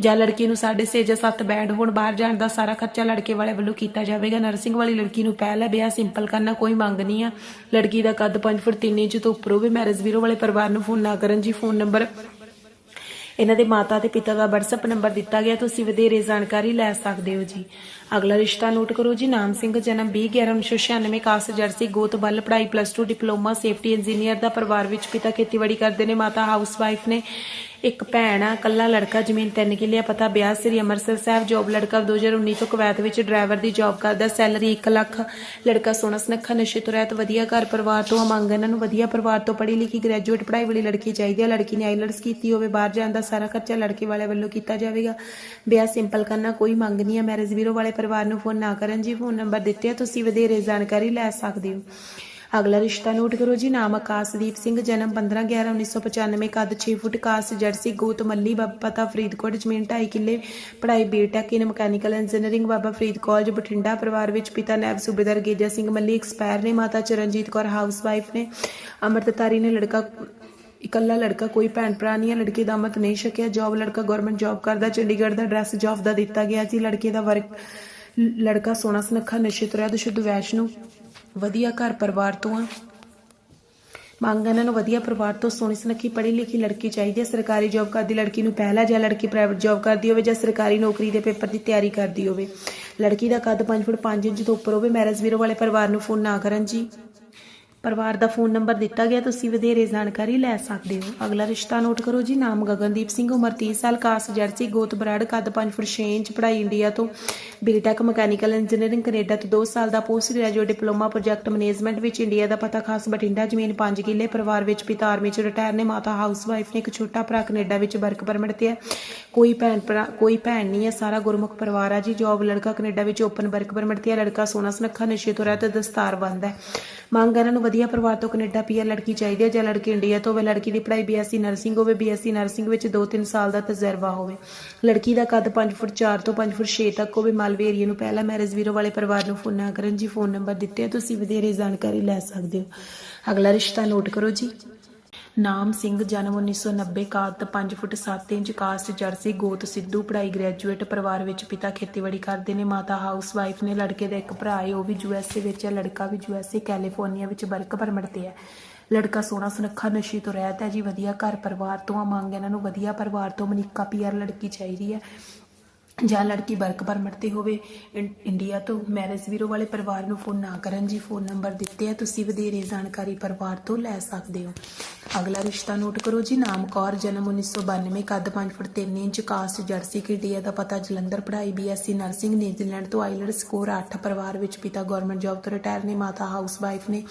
ਜਾਂ ਲੜਕੀ ਨੂੰ 6.5 ਜਾਂ 7 ਬੈਂਡ ਹੋਣ, ਬਾਹਰ ਜਾਣ ਦਾ ਸਾਰਾ ਖਰਚਾ ਲੜਕੇ ਵਾਲੇ ਵੱਲੋਂ ਕੀਤਾ ਜਾਵੇਗਾ। ਨਰਸਿੰਗ ਵਾਲੀ ਲੜਕੀ ਨੂੰ ਪਹਿਲ ਹੈ ਵਿਆਹ ਸਿੰਪਲ ਕਰਨਾ, ਕੋਈ ਮੰਗ ਨਹੀਂ ਆ। ਲੜਕੀ ਦਾ ਕੱਦ 5 ਫੁੱਟ 3 ਇੰਚ ਤੋਂ ਉੱਪਰ ਹੋਵੇ ਮੈਰਿਜ ਵੀਰੋ ਵਾਲੇ ਪਰਿਵਾਰ ਨੂੰ ਫੋਨ ਨਾ ਕਰਨ ਜੀ। ਫੋਨ ਨੰਬਰ ਇਹਨਾਂ ਦੇ ਮਾਤਾ ਤੇ ਪਿਤਾ ਦਾ WhatsApp ਨੰਬਰ ਦਿੱਤਾ ਗਿਆ, ਤੁਸੀਂ ਵਧੇਰੇ ਜਾਣਕਾਰੀ ਲੈ ਸਕਦੇ ਹੋ ਜੀ। ਅਗਲਾ ਰਿਸ਼ਤਾ ਨੋਟ ਕਰੋ ਜੀ, ਨਾਮ ਸਿੰਘ, ਜਨਮ 20/11/1996 ਕਾਸਟ ਜਰਸੀ, ਗੋਤ ਬੱਲ ਪੜ੍ਹਾਈ ਪਲੱਸ 2 ਡਿਪਲੋਮਾ ਸੇਫਟੀ ਇੰਜੀਨੀਅਰ ਦਾ ਪਰਿਵਾਰ ਵਿੱਚ ਪਿਤਾ ਖੇਤੀਬਾੜੀ ਕਰਦੇ ਨੇ, ਮਾਤਾ ਹਾਊਸਵਾਈਫ਼ ਨੇ। ਇੱਕ ਭੈਣ ਆ ਕੱਲਾ ਲੜਕਾ, ਜ਼ਮੀਨ ਤਿੰਨ ਕਿੱਲੇ ਆ, ਪਤਾ ਵਿਆਹ ਸ੍ਰੀ ਅੰਮ੍ਰਿਤਸਰ ਸਾਹਿਬ ਜੋਬ ਲੜਕਾ 2019 ਤੋਂ ਕੁਵੈਤ ਵਿੱਚ ਡਰਾਈਵਰ ਦੀ ਜੌਬ ਕਰਦਾ ਸੈਲਰੀ 1 ਲੱਖ। ਲੜਕਾ ਸੋਹਣਾ ਸੁਨੱਖਾ, ਨਸ਼ੇ ਤੋਂ ਰਹਿਤ, ਵਧੀਆ ਘਰ ਪਰਿਵਾਰ ਤੋਂ ਆ ਮੰਗ ਇਹਨਾਂ ਨੂੰ ਵਧੀਆ ਪਰਿਵਾਰ ਤੋਂ ਪੜ੍ਹੀ ਲਿਖੀ ਗ੍ਰੈਜੂਏਟ ਪੜ੍ਹਾਈ ਵਾਲੀ ਲੜਕੀ ਚਾਹੀਦੀ ਹੈ ਲੜਕੀ ਨੇ ਆਈਲਟਸ ਕੀਤੀ ਹੋਵੇ, ਬਾਹਰ ਜਾਣ ਦਾ ਸਾਰਾ ਖਰਚਾ ਲੜਕੇ ਵਾਲੇ ਵੱਲੋਂ ਕੀਤਾ ਜਾਵੇਗਾ। ਵਿਆਹ ਸਿੰਪਲ ਕਰਨਾ, ਕੋਈ ਮੰਗ ਨਹੀਂ ਹੈ ਮੈਰਿਜ ਵੀਰੋ ਵਾਲੇ ਪਰਿਵਾਰ ਨੂੰ ਫੋਨ ਨਾ ਕਰਨ ਜੀ ਫੋਨ ਨੰਬਰ ਦਿੱਤੇ ਆ, ਤੁਸੀਂ ਵਧੇਰੇ ਜਾਣਕਾਰੀ ਲੈ ਸਕਦੇ ਹੋ। ਅਗਲਾ ਰਿਸ਼ਤਾ ਨੋਟ ਕਰੋ ਜੀ, ਨਾਮ ਆਕਾਸ਼ਦੀਪ ਸਿੰਘ, ਜਨਮ 15/11/1995 ਕੱਦ 6 ਫੁੱਟ, ਕਾਸ ਜਰਸੀ, ਗੋਤ ਮੱਲੀ, ਬਾਬਾ ਪਤਾ ਫਰੀਦਕੋਟ, ਜ਼ਮੀਨ 2.5 ਕਿੱਲੇ, ਪੜ੍ਹਾਈ BTech in mechanical engineering Baba Farid college, Bathinda, ਪਰਿਵਾਰ ਵਿੱਚ ਪਿਤਾ ਨੈਬ ਸੂਬੇਦਾਰ ਗੇਜਾ ਸਿੰਘ ਮੱਲੀ ਐਕਸਪਾਇਰ ਨੇ, ਮਾਤਾ ਚਰਨਜੀਤ ਕੌਰ ਹਾਊਸਵਾਈਫ ਨੇ, ਅੰਮ੍ਰਿਤਧਾਰੀ ਨੇ, ਲੜਕਾ, ਇਕੱਲਾ ਲੜਕਾ, ਕੋਈ ਭੈਣ ਭਰਾ ਨਹੀਂ ਹੈ, ਲੜਕੇ ਦਾ ਮਤ ਨਹੀਂ ਛਕਿਆ ਜੌਬ ਲੜਕਾ ਗਵਰਨਮੈਂਟ ਜੌਬ ਕਰਦਾ, ਚੰਡੀਗੜ੍ਹ ਦਾ ਐਡਰੈਸ ਜੌਬ ਦਾ ਦਿੱਤਾ ਗਿਆ ਸੀ, ਲੜਕੇ ਦਾ ਵਰਕ ਲੜਕਾ ਸੋਹਣਾ ਸੁਨੱਖਾ, ਨਸ਼ੇ ਤੋਂ ਰਹਿਤ ਸ਼ੁੱਧ ਵੈਸ਼ਨੂ ਵਧੀਆ ਘਰ ਪਰਿਵਾਰ ਤੋਂ ਆ। ਮੰਗ ਇਹਨਾਂ ਨੂੰ ਵਧੀਆ ਪਰਿਵਾਰ ਤੋਂ ਸੋਹਣੀ ਸੁਨੱਖੀ ਪੜ੍ਹੀ ਲਿਖੀ ਲੜਕੀ ਚਾਹੀਦੀ ਹੈ। ਸਰਕਾਰੀ ਜੌਬ ਕਰਦੀ ਲੜਕੀ ਨੂੰ ਪਹਿਲਾ ਜਾਂ ਲੜਕੀ ਪ੍ਰਾਈਵੇਟ ਜੌਬ ਕਰਦੀ ਹੋਵੇ ਜਾਂ ਸਰਕਾਰੀ ਨੌਕਰੀ ਦੇ ਪੇਪਰ ਦੀ ਤਿਆਰੀ ਕਰਦੀ ਹੋਵੇ। ਲੜਕੀ ਦਾ ਕੱਦ 5 ਫੁੱਟ 5 ਇੰਚ ਤੋਂ ਉੱਪਰ ਹੋਵੇ। ਮੈਰਿਜ ਵੀਰੋ ਵਾਲੇ ਪਰਿਵਾਰ ਨੂੰ ਫੋਨ ਨਾ ਕਰਨ ਜੀ। ਪਰਿਵਾਰ ਦਾ ਫੋਨ ਨੰਬਰ ਦਿੱਤਾ ਗਿਆ, ਤੁਸੀਂ ਵਧੇਰੇ ਜਾਣਕਾਰੀ ਲੈ ਸਕਦੇ ਹੋ। ਅਗਲਾ ਰਿਸ਼ਤਾ ਨੋਟ ਕਰੋ ਜੀ, ਨਾਮ ਗਗਨਦੀਪ ਸਿੰਘ, ਉਮਰ 30 ਸਾਲ, ਕਾਸ, ਜਰਸੀ, ਗੋਤ ਬਰਾੜ ਕੱਦ 5 ਫੁੱਟ 6 ਇੰਚ, ਪੜ੍ਹਾਈ ਇੰਡੀਆ ਤੋਂ ਬੀਟੈਕ ਮਕੈਨੀਕਲ ਇੰਜੀਨੀਅਰਿੰਗ, ਕੈਨੇਡਾ ਤੋਂ 2 ਸਾਲ ਦਾ post graduate diploma project management ਵਿੱਚ ਇੰਡੀਆ ਦਾ ਪਤਾ ਖਾਸ ਬਠਿੰਡਾ, ਜ਼ਮੀਨ 5 ਕਿੱਲੇ, ਪਰਿਵਾਰ ਵਿੱਚ ਪਿਤਾ ਆਰਮੀ ਚ ਰਿਟਾਇਰ ਨੇ, ਮਾਤਾ ਹਾਊਸ ਵਾਈਫ ਨੇ, ਇੱਕ ਛੋਟਾ ਭਰਾ ਕੈਨੇਡਾ ਵਿੱਚ ਵਰਕ ਪਰਮਿਟ ਤੇ ਹੈ। ਕੋਈ ਭੈਣ ਭਰਾ, ਕੋਈ ਭੈਣ ਨਹੀਂ ਹੈ, ਸਾਰਾ ਗੁਰਮੁਖ ਪਰਿਵਾਰ ਆ ਜੀ ਜੌਬ ਲੜਕਾ ਕੈਨੇਡਾ ਵਿੱਚ ਓਪਨ ਵਰਕ ਪਰਮਿਟ ਤੇ ਹੈ, ਲੜਕਾ ਸੋਹਣਾ ਸੁਨੱਖਾ, ਨਸ਼ੇ ਤੋਂ ਰਹਿਤ ਦਸਤਾਰ ਬੰਦ ਹੈ। ਮੰਗ ਇਹਨਾਂ ਨੂੰ ਵਧੀਆ ਪਰਿਵਾਰ ਤੋਂ ਕੈਨੇਡਾ ਪੀਆਰ ਲੜਕੀ ਚਾਹੀਦੀ ਹੈ ਜਾਂ ਲੜਕੀ ਇੰਡੀਆ ਤੋਂ ਹੋਵੇ, ਲੜਕੀ ਦੀ ਪੜ੍ਹਾਈ ਬੀਐਸਸੀ ਨਰਸਿੰਗ ਹੋਵੇ ਬੀਐਸਸੀ ਨਰਸਿੰਗ ਵਿੱਚ 2-3 ਸਾਲ ਦਾ ਤਜਰਬਾ ਹੋਵੇ। ਲੜਕੀ ਦਾ ਕੱਦ 5 ਫੁੱਟ 4 ਤੋਂ 5 ਫੁੱਟ 6 ਤੱਕ ਹੋਵੇ, ਮਾਲਵੇ ਏਰੀਆ ਨੂੰ ਪਹਿਲਾ ਮੈਰਿਜ ਵੀਰੋ ਵਾਲੇ ਪਰਿਵਾਰ ਨੂੰ ਫੋਨ ਨਾ ਕਰਨ ਜੀ, ਫੋਨ ਨੰਬਰ ਦਿੱਤੇ ਆ, ਤੁਸੀਂ ਵਧੇਰੇ ਜਾਣਕਾਰੀ ਲੈ ਸਕਦੇ ਹੋ। ਅਗਲਾ ਰਿਸ਼ਤਾ ਨੋਟ ਕਰੋ ਜੀ। ਨਾਮ ਸਿੰਘ, ਜਨਮ 1990 ਕਾਤ 5 ਫੁੱਟ 7 ਇੰਚ, ਕਾਸਟ ਜਰਸੀ, ਗੋਤ ਸਿੱਧੂ, ਪੜ੍ਹਾਈ ਗ੍ਰੈਜੂਏਟ, ਪਰਿਵਾਰ ਵਿੱਚ ਪਿਤਾ ਖੇਤੀਬਾੜੀ ਕਰਦੇ ਨੇ, ਮਾਤਾ ਹਾਊਸ ਵਾਈਫ ਨੇ, ਲੜਕੇ ਦਾ ਇੱਕ ਭਰਾ ਹੈ, ਉਹ ਵੀ ਯੂਐਸਏ ਵਿੱਚ ਹੈ, ਲੜਕਾ ਵੀ ਯੂਐਸਏ ਕੈਲੀਫੋਰਨੀਆ ਵਿੱਚ ਵਰਕ ਪਰਮਿਟ ਤੇ ਹੈ। ਲੜਕਾ ਸੋਹਣਾ, ਸੁਨੱਖਾ, ਨਸ਼ੇ ਤੋਂ ਰਹਿਤ ਹੈ ਜੀ, ਵਧੀਆ ਘਰ ਪਰਿਵਾਰ ਤੋਂ ਆ, ਮੰਗ ਇਹਨਾਂ ਨੂੰ ਵਧੀਆ ਪਰਿਵਾਰ ਤੋਂ, ਮਨੀਕਾ ਪੀਆਰ ਲੜਕੀ ਚਾਹੀਦੀ ਹੈ। ਜਾਂ ਲੜਕੀ ਵਰਕ ਪਰਮਿਟ ਤੇ ਹੋਵੇ, ਇੰ- ਇੰਡੀਆ ਤੋਂ ਮੈਰਿਜ ਵੀਰੋ ਵਾਲੇ ਪਰਿਵਾਰ ਨੂੰ ਫੋਨ ਨਾ ਕਰਨ ਜੀ, ਫੋਨ ਨੰਬਰ ਦਿੱਤੇ ਆ, ਤੁਸੀਂ ਵਧੇਰੇ ਜਾਣਕਾਰੀ ਪਰਿਵਾਰ ਤੋਂ ਲੈ ਸਕਦੇ ਹੋ। ਅਗਲਾ ਰਿਸ਼ਤਾ ਨੋਟ ਕਰੋ ਜੀ, ਨਾਮ ਕੌਰ, ਜਨਮ 1992 ਕੱਦ 5 ਫੁੱਟ 3 ਇੰਚ, ਕਾਸਟ ਜਰਸੀ ਇੰਡੀਆ ਦਾ ਪਤਾ, ਜਲੰਧਰ ਪੜ੍ਹਾਈ ਬੀਐਸਸੀ ਨਰਸਿੰਗ, ਨਿਊਜ਼ੀਲੈਂਡ ਤੋਂ ਆਈਲਰ ਸਕੋਰ 8 ਪਰਿਵਾਰ ਵਿੱਚ ਪਿਤਾ ਗਵਰਨਮੈਂਟ ਜੌਬ ਤੋਂ ਰਿਟਾਇਰ ਨੇ, ਮਾਤਾ ਹਾਊਸ ਵਾਈਫ ਨੇ,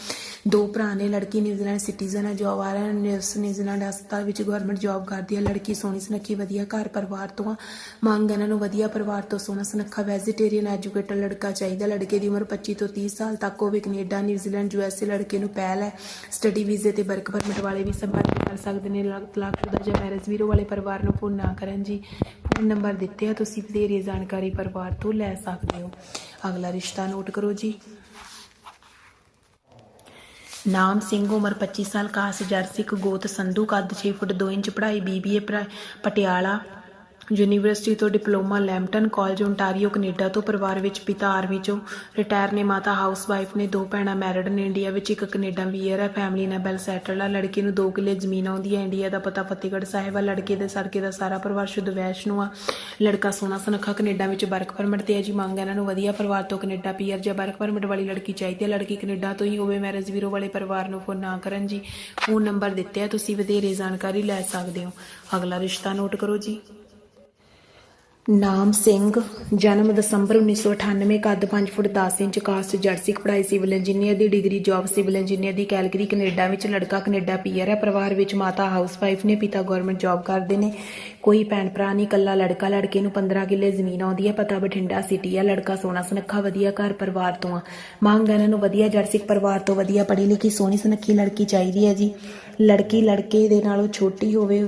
ਦੋ ਭਰਾ ਨੇ, ਲੜਕੀ ਨਿਊਜ਼ੀਲੈਂਡ ਸਿਟੀਜ਼ਨ ਹੈ ਜੌਬ ਆ ਰਿਹਾ ਨਿਊਸ ਨਿਊਜ਼ੀਲੈਂਡ ਹਸਪਤਾਲ ਵਿੱਚ ਗਵਰਨਮੈਂਟ ਜੌਬ ਕਰਦੀ ਹੈ ਲੜਕੀ ਸੋਹਣੀ ਸੁਨੱਖੀ, ਵਧੀਆ ਘਰ ਪਰਿਵਾਰ ਤੋਂ ਆ, ਮੰਗ ਇਹਨਾਂ ਨੂੰ ਵਧੀਆ ਪਰਿਵਾਰ ਤੋਂ ਸੋਹਣਾ ਸੁਨੱਖਾ ਵੈਜੀਟੇਰੀਅਨ ਐਜੂਕੇਟਡ ਲੜਕਾ ਚਾਹੀਦਾ। ਲੜਕੇ ਦੀ ਉਮਰ 25 ਤੋਂ 30 ਸਾਲ ਤੱਕ। ਹੋਵੇ ਕੈਨੇਡਾ ਨਿਊਜ਼ੀਲੈਂਡ ਯੂਐਸਏ ਲੜਕੇ ਨੂੰ ਪਹਿਲ ਹੈ। ਸਟੱਡੀ ਵੀਜ਼ੇ ਤੇ ਵਰਕ ਪਰਮਿਟ ਵਾਲੇ ਵੀ ਸੰਪਰਕ ਕਰ ਸਕਦੇ ਨੇ। ਤਲਾਕਸ਼ੁਦਾ ਜਾਂ ਮੈਰਿਜ ਵੀਰੋ ਵਾਲੇ ਪਰਿਵਾਰ ਨੂੰ ਫੋਨ ਨਾ ਕਰਨ ਜੀ। ਫੋਨ ਨੰਬਰ ਦਿੱਤੇ ਆ। ਤੁਸੀਂ ਵਧੇਰੇ ਜਾਣਕਾਰੀ ਪਰਿਵਾਰ ਤੋਂ ਲੈ ਸਕਦੇ ਹੋ। ਅਗਲਾ ਰਿਸ਼ਤਾ ਨੋਟ ਕਰੋ ਜੀ। ਨਾਮ ਸਿੰਘ, ਉਮਰ 25 ਸਾਲ, ਕਾਸ ਜਰਸਿਕ ਗੋਤ, ਸੰਧੂ, ਕੱਦ 6 ਫੁੱਟ 2 ਇੰਚ, ਪੜ੍ਹਾਈ ਬੀਬੀਏ ਪਟਿਆਲਾ। ਯੂਨੀਵਰਸਿਟੀ ਤੋਂ diploma Lambton college Ontario Canada ਤੋਂ ਪਰਿਵਾਰ ਵਿੱਚ ਪਿਤਾ ਆਰਮੀ ਚੋਂ ਰਿਟਾਇਰ ਨੇ ਮਾਤਾ ਹਾਊਸਵਾਈਫ ਨੇ, ਦੋ ਭੈਣਾਂ ਮੈਰਿਡ ਨੇ ਇੰਡੀਆ ਵਿੱਚ, ਇੱਕ ਕੈਨੇਡਾ ਵੀਅਰ ਹੈ, ਫੈਮਿਲੀ ਨਾਲ ਵੈਲ ਸੈਟਲ ਆ, ਲੜਕੇ ਨੂੰ 2 ਕਿੱਲੇ ਜ਼ਮੀਨ ਆਉਂਦੀ ਹੈ, ਇੰਡੀਆ ਦਾ ਪਤਾ ਫਤਿਹਗੜ੍ਹ ਸਾਹਿਬ ਆ, ਲੜਕੇ ਦੇ ਸੜਕੇ ਦਾ ਸਾਰਾ ਪਰਿਵਾਰ ਸ਼ੁੱਧ ਵੈਸ਼ਨੂ ਆ, ਲੜਕਾ ਸੋਹਣਾ ਸੁਨੱਖਾ ਕੈਨੇਡਾ ਵਿੱਚ ਵਰਕ ਪਰਮਿਟ ਤੇ ਹੈ ਜੀ, ਮੰਗ ਇਹਨਾਂ ਨੂੰ ਵਧੀਆ ਪਰਿਵਾਰ ਤੋਂ ਕੈਨੇਡਾ ਪੀਆਰ ਜਾਂ ਵਰਕ ਪਰਮਿਟ ਵਾਲੀ ਲੜਕੀ ਚਾਹੀਦੀ ਹੈ, ਲੜਕੀ ਕੈਨੇਡਾ ਤੋਂ ਹੀ ਹੋਵੇ ਮੈਰਿਜ ਵੀਰੋ ਵਾਲੇ ਪਰਿਵਾਰ ਨੂੰ ਫੋਨ ਨਾ ਕਰਨ ਜੀ, ਫੋਨ ਨੰਬਰ ਦਿੱਤੇ ਆ, ਤੁਸੀਂ ਵਧੇਰੇ ਜਾਣਕਾਰੀ ਲੈ ਸਕਦੇ ਹੋ। ਅਗਲਾ ਰਿਸ਼ਤਾ ਨੋਟ ਕਰੋ ਜੀ। ਨਾਮ ਸਿੰਘ, ਜਨਮ ਦਸੰਬਰ 1998 ਕੱਦ 5 ਫੁੱਟ 10 ਇੰਚ, ਕਾਸਟ ਜਰਸਿਕ ਪੜ੍ਹਾਈ ਸਿਵਲ ਇੰਜੀਨੀਅਰ ਦੀ ਡਿਗਰੀ, ਜੌਬ ਸਿਵਲ ਇੰਜੀਨੀਅਰ ਦੀ ਕੈਲਗਰੀ, ਕੈਨੇਡਾ ਵਿੱਚ ਲੜਕਾ, ਕੈਨੇਡਾ ਪੀਆਰ ਹੈ। ਪਰਿਵਾਰ ਵਿੱਚ ਮਾਤਾ, ਹਾਊਸਵਾਈਫ ਨੇ, ਪਿਤਾ ਗਵਰਨਮੈਂਟ ਜੌਬ ਕਰਦੇ ਨੇ। ਕੋਈ ਭੈਣ ਭਰਾ ਨਹੀਂ ਕੱਲਾ ਲੜਕਾ, ਲੜਕੇ ਨੂੰ 15 ਕਿੱਲੇ ਜ਼ਮੀਨ ਆਉਂਦੀ ਹੈ। ਪਤਾ ਬਠਿੰਡਾ ਸਿਟੀ ਹੈ, ਲੜਕਾ ਸੋਹਣਾ ਸੁਨੱਖਾ, ਵਧੀਆ ਘਰ ਪਰਿਵਾਰ ਤੋਂ ਆ। ਮੰਗ ਇਹਨਾਂ ਨੂੰ ਵਧੀਆ ਜਰਸਿਕ ਪਰਿਵਾਰ ਤੋਂ ਵਧੀਆ ਪੜ੍ਹੀ ਲਿਖੀ ਸੋਹਣੀ ਸੁਨੱਖੀ ਲੜਕੀ ਚਾਹੀਦੀ ਹੈ ਜੀ। ਲੜਕੀ, ਲੜਕੇ ਦੇ ਨਾਲੋਂ ਛੋਟੀ ਹੋਵੇ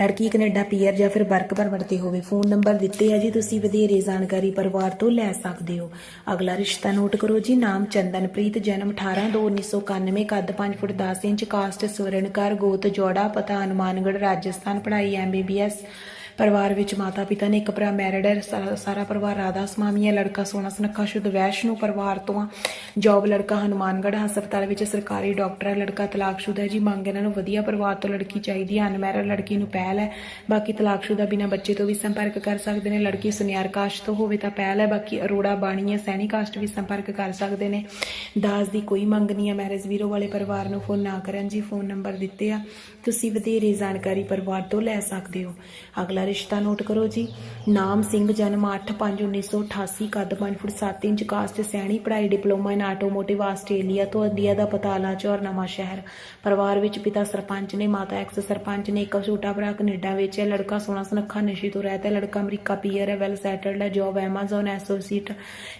ਲੜਕੀ ਕੈਨੇਡਾ ਪੀਆਰ ਜਾਂ ਫਿਰ ਵਰਕ ਪਰਮਿਟ ਤੇ ਹੋਵੇ, ਫੋਨ ਨੰਬਰ ਦਿੱਤੇ ਆ ਜੀ, ਤੁਸੀਂ ਵਧੇਰੇ ਜਾਣਕਾਰੀ ਪਰਿਵਾਰ ਤੋਂ ਲੈ ਸਕਦੇ ਹੋ। ਅਗਲਾ ਰਿਸ਼ਤਾ ਨੋਟ ਕਰੋ ਜੀ, ਨਾਮ ਚੰਦਨਪ੍ਰੀਤ, ਜਨਮ 18/2/1991 ਕੱਦ 5 ਫੁੱਟ 10 ਇੰਚ, ਕਾਸਟ ਸਵਰਨਕਰ, ਗੋਤ ਜੋੜਾ, ਪਤਾ ਹਨੂਮਾਨਗੜ੍ਹ, ਰਾਜਸਥਾਨ, ਪੜ੍ਹਾਈ ਐਮਬੀਬੀਐਸ ਪਰਿਵਾਰ ਵਿੱਚ ਮਾਤਾ ਪਿਤਾ ਨੇ ਇੱਕ ਭਰਾ ਮੈਰਿਡ ਹੈ, ਸਾਰਾ ਸਾਰਾ ਪਰਿਵਾਰ ਰਾਧਾ ਸਮਾਮੀ ਹੈ, ਲੜਕਾ ਸੋਹਣਾ ਸੁਨੱਖਾ, ਸ਼ੁੱਧ ਵੈਸ਼ਨੂ ਪਰਿਵਾਰ ਤੋਂ ਆ। ਜੌਬ ਲੜਕਾ ਹਨੂਮਾਨਗੜ੍ਹ ਹਸਪਤਾਲ ਵਿੱਚ ਸਰਕਾਰੀ ਡਾਕਟਰ ਹੈ, ਲੜਕਾ ਤਲਾਕਸ਼ੁਦਾ ਹੈ। ਜੀ, ਮੰਗ ਇਹਨਾਂ ਨੂੰ ਵਧੀਆ ਪਰਿਵਾਰ ਤੋਂ ਲੜਕੀ ਚਾਹੀਦੀ ਹੈ ਅਨਮੈਰਿਡ ਲੜਕੀ ਨੂੰ ਪਹਿਲ ਹੈ। ਬਾਕੀ ਤਲਾਕਸ਼ੁਦਾ ਬਿਨਾਂ ਬੱਚੇ ਤੋਂ ਵੀ ਸੰਪਰਕ ਕਰ ਸਕਦੇ ਨੇ, ਲੜਕੀ ਸੁਨਿਆਰ ਕਾਸ਼ਟ ਤੋਂ ਹੋਵੇ ਤਾਂ ਪਹਿਲ ਹੈ। ਬਾਕੀ ਅਰੋੜਾ ਬਾਣੀ ਹੈ, ਸੈਣੀ ਕਾਸ਼ਟ ਵੀ ਸੰਪਰਕ ਕਰ ਸਕਦੇ ਨੇ। ਦਾਸ ਦੀ ਕੋਈ ਮੰਗ ਨਹੀਂ ਹੈ ਮੈਰਿਜ ਵੀਰੋ ਵਾਲੇ ਪਰਿਵਾਰ ਨੂੰ ਫੋਨ ਨਾ ਕਰਨ ਜੀ ਫੋਨ ਨੰਬਰ ਦਿੱਤੇ ਆ। ਤੁਸੀਂ ਵਧੇਰੇ ਜਾਣਕਾਰੀ ਪਰਿਵਾਰ ਤੋਂ ਲੈ ਸਕਦੇ ਹੋ। ਅਗਲਾ ਰਿਸ਼ਤਾ ਨੋਟ ਕਰੋ ਜੀ। ਨਾਮ ਸਿੰਘ, ਜਨਮ 8/5/1988 ਕੱਦ 5 ਫੁੱਟ 7 ਇੰਚ, ਕਾਸਟ ਸੈਣੀ, ਪੜ੍ਹਾਈ ਡਿਪਲੋਮਾ ਇਨ ਆਟੋਮੋਟਿਵ ਆਸਟ੍ਰੇਲੀਆ ਤੋਂ ਇੰਡੀਆ ਦਾ ਪਤਾਲਾ ਲਾਚੌਰ ਨਵਾਂ ਸ਼ਹਿਰ। ਪਰਿਵਾਰ ਵਿੱਚ ਪਿਤਾ ਸਰਪੰਚ ਨੇ, ਮਾਤਾ ਐਕਸ ਸਰਪੰਚ ਨੇ, ਇੱਕ ਛੋਟਾ ਭਰਾ ਕੈਨੇਡਾ ਵਿੱਚ ਹੈ, ਲੜਕਾ ਸੋਹਣਾ ਸੁਨੱਖਾ, ਨਸ਼ੇ ਤੋਂ ਰਹਿਤ ਹੈ, ਲੜਕਾ ਅਮਰੀਕਾ ਪੀਅਰ ਹੈ ਵੈਲ ਸੈਟਲਡ ਹੈ job Amazon associate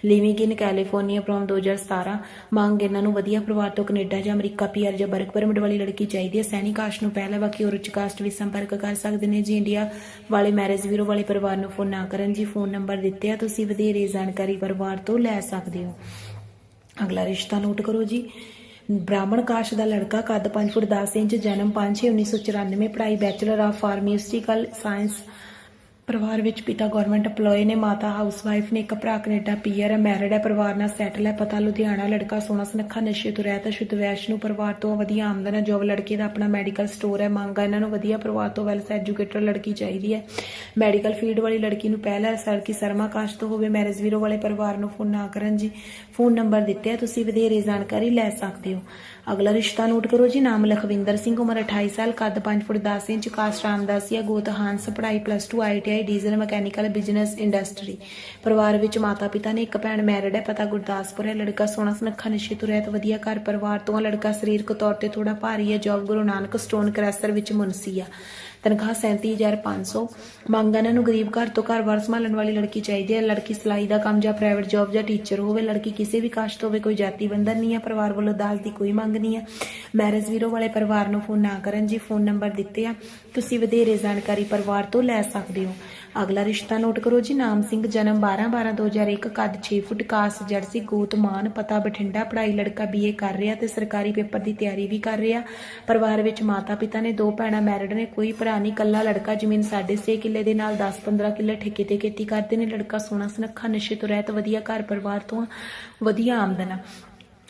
living in California from 2017 ਮੰਗ ਇਹਨਾਂ ਨੂੰ ਵਧੀਆ ਪਰਿਵਾਰ ਤੋਂ ਕੈਨੇਡਾ ਜਾਂ ਅਮਰੀਕਾ ਪੀਅਰ ਜਾਂ ਵਰਕ ਪਰਮਿਟ ਵਾਲੀ ਲੜਕੀ ਚਾਹੀਦੀ ਹੈ। ਸੈਣੀ ਕਾਸਟ ਨੂੰ ਪਹਿਲਾਂ ਬਾਕੀ ਹੋਰ ਕਾਸਟ ਵੀ ਸੰਪਰਕ ਕਰ ਸਕਦੇ ਨੇ। ਜੀ ਇੰਡੀਆ ਵਾਲੇ ਮੈਰਿਜ ਵੀਰੋ ਵਾਲੇ ਪਰਿਵਾਰ ਨੂੰ ਫੋਨ ਨਾ ਕਰਨ ਜੀ ਫੋਨ ਨੰਬਰ ਦਿੱਤੇ ਆ, ਤੁਸੀਂ ਵਧੇਰੇ ਜਾਣਕਾਰੀ ਪਰਿਵਾਰ ਤੋਂ ਲੈ ਸਕਦੇ ਹੋ। ਅਗਲਾ ਰਿਸ਼ਤਾ ਨੋਟ ਕਰੋ ਜੀ। ਬ੍ਰਾਹਮਣ ਕਾਸ਼ ਦਾ ਲੜਕਾ ਕੱਦ 5 ਫੁੱਟ 10 ਇੰਚ, ਜਨਮ 5/6/1994 ਪੜ੍ਹਾਈ ਬੈਚਲਰ ਆਫ ਫਾਰਮਾਸਿਊਟੀਕਲ ਸਾਇੰਸ ਪਰਿਵਾਰ ਵਿੱਚ ਪਿਤਾ ਗਵਰਨਮੈਂਟ EMPLOYE ਨੇ, ਮਾਤਾ ਹਾਊਸਵਾਈਫ ਨੇ, ਇੱਕ ਭਰਾ ਕੈਨੇਡਾ ਪੀਆਰ ਹੈ ਮੈਰਿਡ ਹੈ, ਪਰਿਵਾਰ ਨਾਲ ਸੈਟਲ ਹੈ, ਪਤਾ ਲੁਧਿਆਣਾ ਲੜਕਾ ਸੋਹਣਾ ਸੁਨੱਖਾ, ਨਸ਼ੇ ਤੋਂ ਰਹਿਤ ਹੈ, ਸ਼ੁੱਧ ਵੈਸ਼ਨੂ ਪਰਿਵਾਰ ਤੋਂ ਵਧੀਆ ਆਮਦਨ ਹੈ ਜੋਬ ਲੜਕੇ ਦਾ ਆਪਣਾ ਮੈਡੀਕਲ ਸਟੋਰ ਹੈ, ਮੰਗ ਹੈ ਇਹਨਾਂ ਨੂੰ ਵਧੀਆ ਪਰਿਵਾਰ ਤੋਂ ਵੈਲ ਐਜੂਕੇਟਡ ਲੜਕੀ ਚਾਹੀਦੀ ਹੈ। ਮੈਡੀਕਲ ਫੀਲਡ ਵਾਲੀ ਲੜਕੀ ਨੂੰ ਪਹਿਲਾ ਸਰਕੀ ਸਰਮਾ ਕਾਸ਼ ਤੋਂ ਹੋਵੇ ਮੈਰਿਜ ਵੀਰੋ ਵਾਲੇ ਪਰਿਵਾਰ ਨੂੰ ਫੋਨ ਨਾ ਕਰਨ ਜੀ। ਫੋਨ ਨੰਬਰ ਦਿੱਤੇ ਆ, ਤੁਸੀਂ ਵਧੇਰੇ ਜਾਣਕਾਰੀ ਲੈ ਸਕਦੇ ਹੋ। ਅਗਲਾ ਰਿਸ਼ਤਾ ਨੋਟ ਕਰੋ ਜੀ, ਨਾਮ ਲਖਵਿੰਦਰ ਸਿੰਘ, ਉਮਰ 28 ਸਾਲ, ਕੱਦ 5 ਫੁੱਟ 10 ਇੰਚ, ਕਾਸਟ ਰਾਮਦਾਸੀਆ ਗੋਤ ਹਾਂਸ ਪੜ੍ਹਾਈ plus 2 ITI diesel mechanical business industry ਪਰਿਵਾਰ ਵਿੱਚ ਮਾਤਾ ਪਿਤਾ ਨੇ ਇੱਕ ਭੈਣ ਮੈਰਿਡ ਹੈ, ਪਤਾ ਗੁਰਦਾਸਪੁਰ ਹੈ, ਲੜਕਾ ਸੋਹਣਾ ਸੁਨੱਖਾ, ਨਸ਼ੇ ਤੋਂ ਰਹਿਤ, ਵਧੀਆ ਘਰ ਪਰਿਵਾਰ ਤੋਂ ਆ, ਲੜਕਾ ਸਰੀਰਕ ਤੌਰ ਤੇ ਥੋੜਾ ਭਾਰੀ ਹੈ job Guru Nanak stone crusher ਵਿੱਚ ਮੁਨਸੀ ਆ। ਤਨਖਾਹ 37500 ਮੰਗ ਇਹਨਾਂ ਨੂੰ ਗਰੀਬ ਘਰ ਤੋਂ ਘਰ-ਬਾਰ ਸੰਭਾਲਣ ਵਾਲੀ ਲੜਕੀ ਚਾਹੀਦੀ ਹੈ। ਲੜਕੀ ਸਿਲਾਈ ਦਾ ਕੰਮ ਜਾਂ ਪ੍ਰਾਈਵੇਟ ਜੌਬ ਜਾਂ ਟੀਚਰ ਹੋਵੇ, ਲੜਕੀ ਕਿਸੇ ਵੀ ਕਾਸ਼ਟ ਹੋਵੇ, ਕੋਈ ਜਾਤੀ ਬੰਧਨ ਨਹੀਂ ਹੈ, ਪਰਿਵਾਰ ਵੱਲੋਂ ਦਾਜ ਦੀ ਕੋਈ ਮੰਗ ਨਹੀਂ ਹੈ। ਮੈਰਿਜ ਵੀਰੋ ਵਾਲੇ ਪਰਿਵਾਰ ਨੂੰ ਫੋਨ ਨਾ ਕਰਨ ਜੀ ਫੋਨ ਨੰਬਰ ਦਿੱਤੇ ਆ। ਤੁਸੀਂ ਵਧੇਰੇ ਜਾਣਕਾਰੀ ਪਰਿਵਾਰ ਤੋਂ ਲੈ ਸਕਦੇ ਹੋ। ਅਗਲਾ ਰਿਸ਼ਤਾ ਨੋਟ ਕਰੋ ਜੀ, ਨਾਮ ਸਿੰਘ, ਜਨਮ 12/12/2001 ਕੱਦ 6 ਫੁੱਟ, ਕਾਸ, ਜਰਸੀ, ਗੋਤ, ਮਾਨ, ਪਤਾ, ਬਠਿੰਡਾ, ਪੜ੍ਹਾਈ, ਲੜਕਾ ਬੀਏ ਕਰ ਰਿਹਾ ਤੇ ਸਰਕਾਰੀ ਪੇਪਰ ਦੀ ਤਿਆਰੀ ਵੀ ਕਰ ਰਿਹਾ। ਪਰਿਵਾਰ ਵਿੱਚ ਮਾਤਾ ਪਿਤਾ ਨੇ ਦੋ ਭੈਣਾਂ ਮੈਰਿਡ ਨੇ, ਕੋਈ ਭਰਾ ਨਹੀਂ, ਕੱਲਾ ਲੜਕਾ ਜ਼ਮੀਨ 6.5 ਕਿੱਲੇ ਦੇ ਨਾਲ 10-15 ਕਿੱਲੇ ਠੇਕੇ ਤੇ ਖੇਤੀ ਕਰਦੇ ਨੇ। ਲੜਕਾ ਸੋਹਣਾ ਸੁਨੱਖਾ, ਨਸ਼ੇ ਤੋਂ ਰਹਿਤ, ਵਧੀਆ ਘਰ ਪਰਿਵਾਰ ਤੋਂ ਵਧੀਆ ਆਮਦਨ ਆ।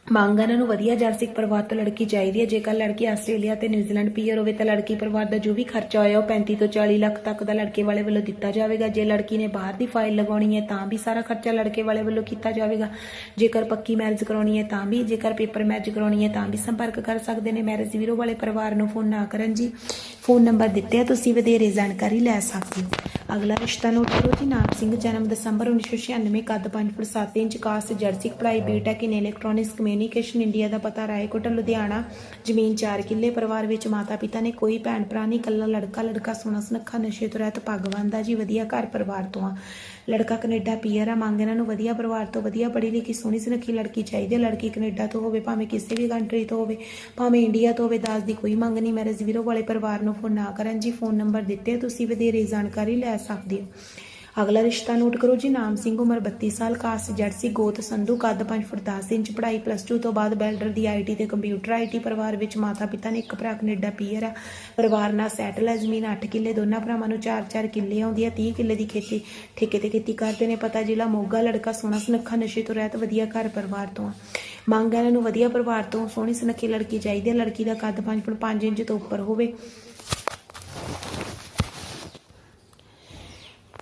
ਮੰਗ ਇਹਨਾਂ ਨੂੰ ਵਧੀਆ ਜਰਸਿਕ ਪਰਿਵਾਰ ਤੋਂ ਲੜਕੀ ਚਾਹੀਦੀ ਹੈ। ਜੇਕਰ ਲੜਕੀ ਆਸਟ੍ਰੇਲੀਆ ਤੇ ਨਿਊਜ਼ੀਲੈਂਡ ਪੀਅਰ ਹੋਵੇ ਤਾਂ ਲੜਕੀ ਪਰਿਵਾਰ ਦਾ ਜੋ ਵੀ ਖਰਚਾ ਹੋਇਆ ਉਹ 35 ਤੋਂ 40 ਲੱਖ ਤੱਕ ਦਾ ਲੜਕੇ ਵਾਲੇ ਵੱਲੋਂ ਦਿੱਤਾ ਜਾਵੇਗਾ। ਜੇ ਲੜਕੀ ਨੇ ਬਾਹਰ ਦੀ ਫਾਈਲ ਲਗਾਉਣੀ ਹੈ ਤਾਂ ਵੀ ਸਾਰਾ ਖਰਚਾ ਲੜਕੇ ਵਾਲੇ ਵੱਲੋਂ ਕੀਤਾ ਜਾਵੇਗਾ। ਜੇਕਰ ਪੱਕੀ ਮੈਰਿਜ ਕਰਾਉਣੀ ਹੈ ਤਾਂ ਵੀ, ਜੇਕਰ ਪੇਪਰ ਮੈਰਿਜ ਕਰਾਉਣੀ ਹੈ ਤਾਂ ਵੀ ਸੰਪਰਕ ਕਰ ਸਕਦੇ ਨੇ ਮੈਰਿਜ ਵੀਰੋ ਵਾਲੇ ਪਰਿਵਾਰ ਨੂੰ ਫੋਨ ਨਾ ਕਰਨ ਜੀ। ਫੋਨ ਨੰਬਰ ਦਿੱਤੇ ਆ, ਤੁਸੀਂ ਵਧੇਰੇ ਜਾਣਕਾਰੀ ਲੈ ਸਕਦੇ ਹੋ। ਅਗਲਾ ਰਿਸ਼ਤਾ ਨੋਟ ਕਰੋ ਜੀ, ਨਾਮ ਸਿੰਘ, ਜਨਮ ਦਸੰਬਰ 1996 ਕੱਦ 5 ਫੁੱਟ 7 ਇੰਚ ਕਾਸਟ ਜਰਸੀ ਪੜ੍ਹਾਈ BTech in electronics communication India ਦਾ ਪਤਾ ਰਾਏਕੋਟ ਲੁਧਿਆਣਾ, ਜ਼ਮੀਨ 4 ਕਿੱਲੇ, ਪਰਿਵਾਰ ਵਿੱਚ ਮਾਤਾ ਪਿਤਾ ਨੇ ਕੋਈ ਭੈਣ ਭਰਾ ਨਹੀਂ, ਇਕੱਲਾ ਲੜਕਾ ਲੜਕਾ ਸੋਹਣਾ ਸੁਨੱਖਾ ਨਸ਼ੇ ਤੋਂ ਰਹਿਤ, ਭਗਵਾਨ ਦਾ ਜੀ, ਵਧੀਆ ਘਰ ਪਰਿਵਾਰ ਤੋਂ ਆ। ਲੜਕਾ ਕੈਨੇਡਾ ਪੀਆਰ ਆ, ਮੰਗ ਇਹਨਾਂ ਨੂੰ ਵਧੀਆ ਪਰਿਵਾਰ ਤੋਂ ਵਧੀਆ ਪੜ੍ਹੀ ਲਿਖੀ, ਸੋਹਣੀ ਸੁਨੱਖੀ ਲੜਕੀ ਚਾਹੀਦੀ ਹੈ ਲੜਕੀ ਕੈਨੇਡਾ ਤੋਂ ਹੋਵੇ, ਭਾਵੇਂ ਕਿਸੇ ਵੀ ਕੰਟਰੀ ਤੋਂ ਹੋਵੇ, ਭਾਵੇਂ ਇੰਡੀਆ ਤੋਂ ਹੋਵੇ, ਦਾਜ ਦੀ ਕੋਈ ਮੰਗ ਨਹੀਂ। ਮੈਰਿਜ ਵੀਰੋ ਵਾਲੇ ਪਰਿਵਾਰ ਨੂੰ ਫੋਨ ਨਾ ਕਰਨ ਜੀ ਫੋਨ ਨੰਬਰ ਦਿੱਤੇ ਤੁਸੀਂ ਵਧੇਰੇ ਜਾਣਕਾਰੀ ਲੈ ਸਕਦੇ ਹੋ। ਅਗਲਾ ਰਿਸ਼ਤਾ ਨੋਟ ਕਰੋ ਜੀ, ਨਾਮ ਸਿੰਘ, ਉਮਰ 32 ਸਾਲ ਕਾਸਟ ਜਰਸੀ ਗੋਤ ਸੰਧੂ, ਕੱਦ 5 ਫੁੱਟ 10 ਇੰਚ, ਪੜ੍ਹਾਈ ਪਲੱਸ 2 ਤੋਂ ਬਾਅਦ ਬੈਲਡਰ ਦੀ ਆਈਟੀ ਤੇ ਕੰਪਿਊਟਰ ਆਈਟੀ ਪਰਿਵਾਰ ਵਿੱਚ ਮਾਤਾ ਪਿਤਾ ਨੇ ਇੱਕ ਭਰਾ ਕੈਨੇਡਾ ਪੀਅਰ ਆ। ਪਰਿਵਾਰ ਨਾਲ ਸੈਟਲ ਹੈ, ਜ਼ਮੀਨ 8 ਕਿੱਲੇ, ਦੋਨਾਂ ਭਰਾਵਾਂ ਨੂੰ 4-4 ਕਿੱਲੇ ਆਉਂਦੀ ਹੈ 30 ਕਿੱਲੇ ਦੀ ਖੇਤੀ, ਠੇਕੇ ਤੇ ਖੇਤੀ ਕਰਦੇ ਨੇ, ਪਤਾ ਜ਼ਿਲ੍ਹਾ ਮੋਗਾ, ਲੜਕਾ ਸੋਹਣਾ ਸੁਨੱਖਾ, ਨਸ਼ੇ ਤੋਂ ਰਹਿਤ, ਵਧੀਆ ਘਰ ਪਰਿਵਾਰ ਤੋਂ ਆ। ਮੰਗ ਇਹਨਾਂ ਨੂੰ ਵਧੀਆ ਪਰਿਵਾਰ ਤੋਂ, ਸੋਹਣੀ ਸੁਨੱਖੀ ਲੜਕੀ ਚਾਹੀਦੀ ਹੈ, ਲੜਕੀ ਦਾ ਕੱਦ 5 ਫੁੱਟ 5 ਇੰਚ ਤੋਂ ਉੱਪਰ ਹੋਵੇ।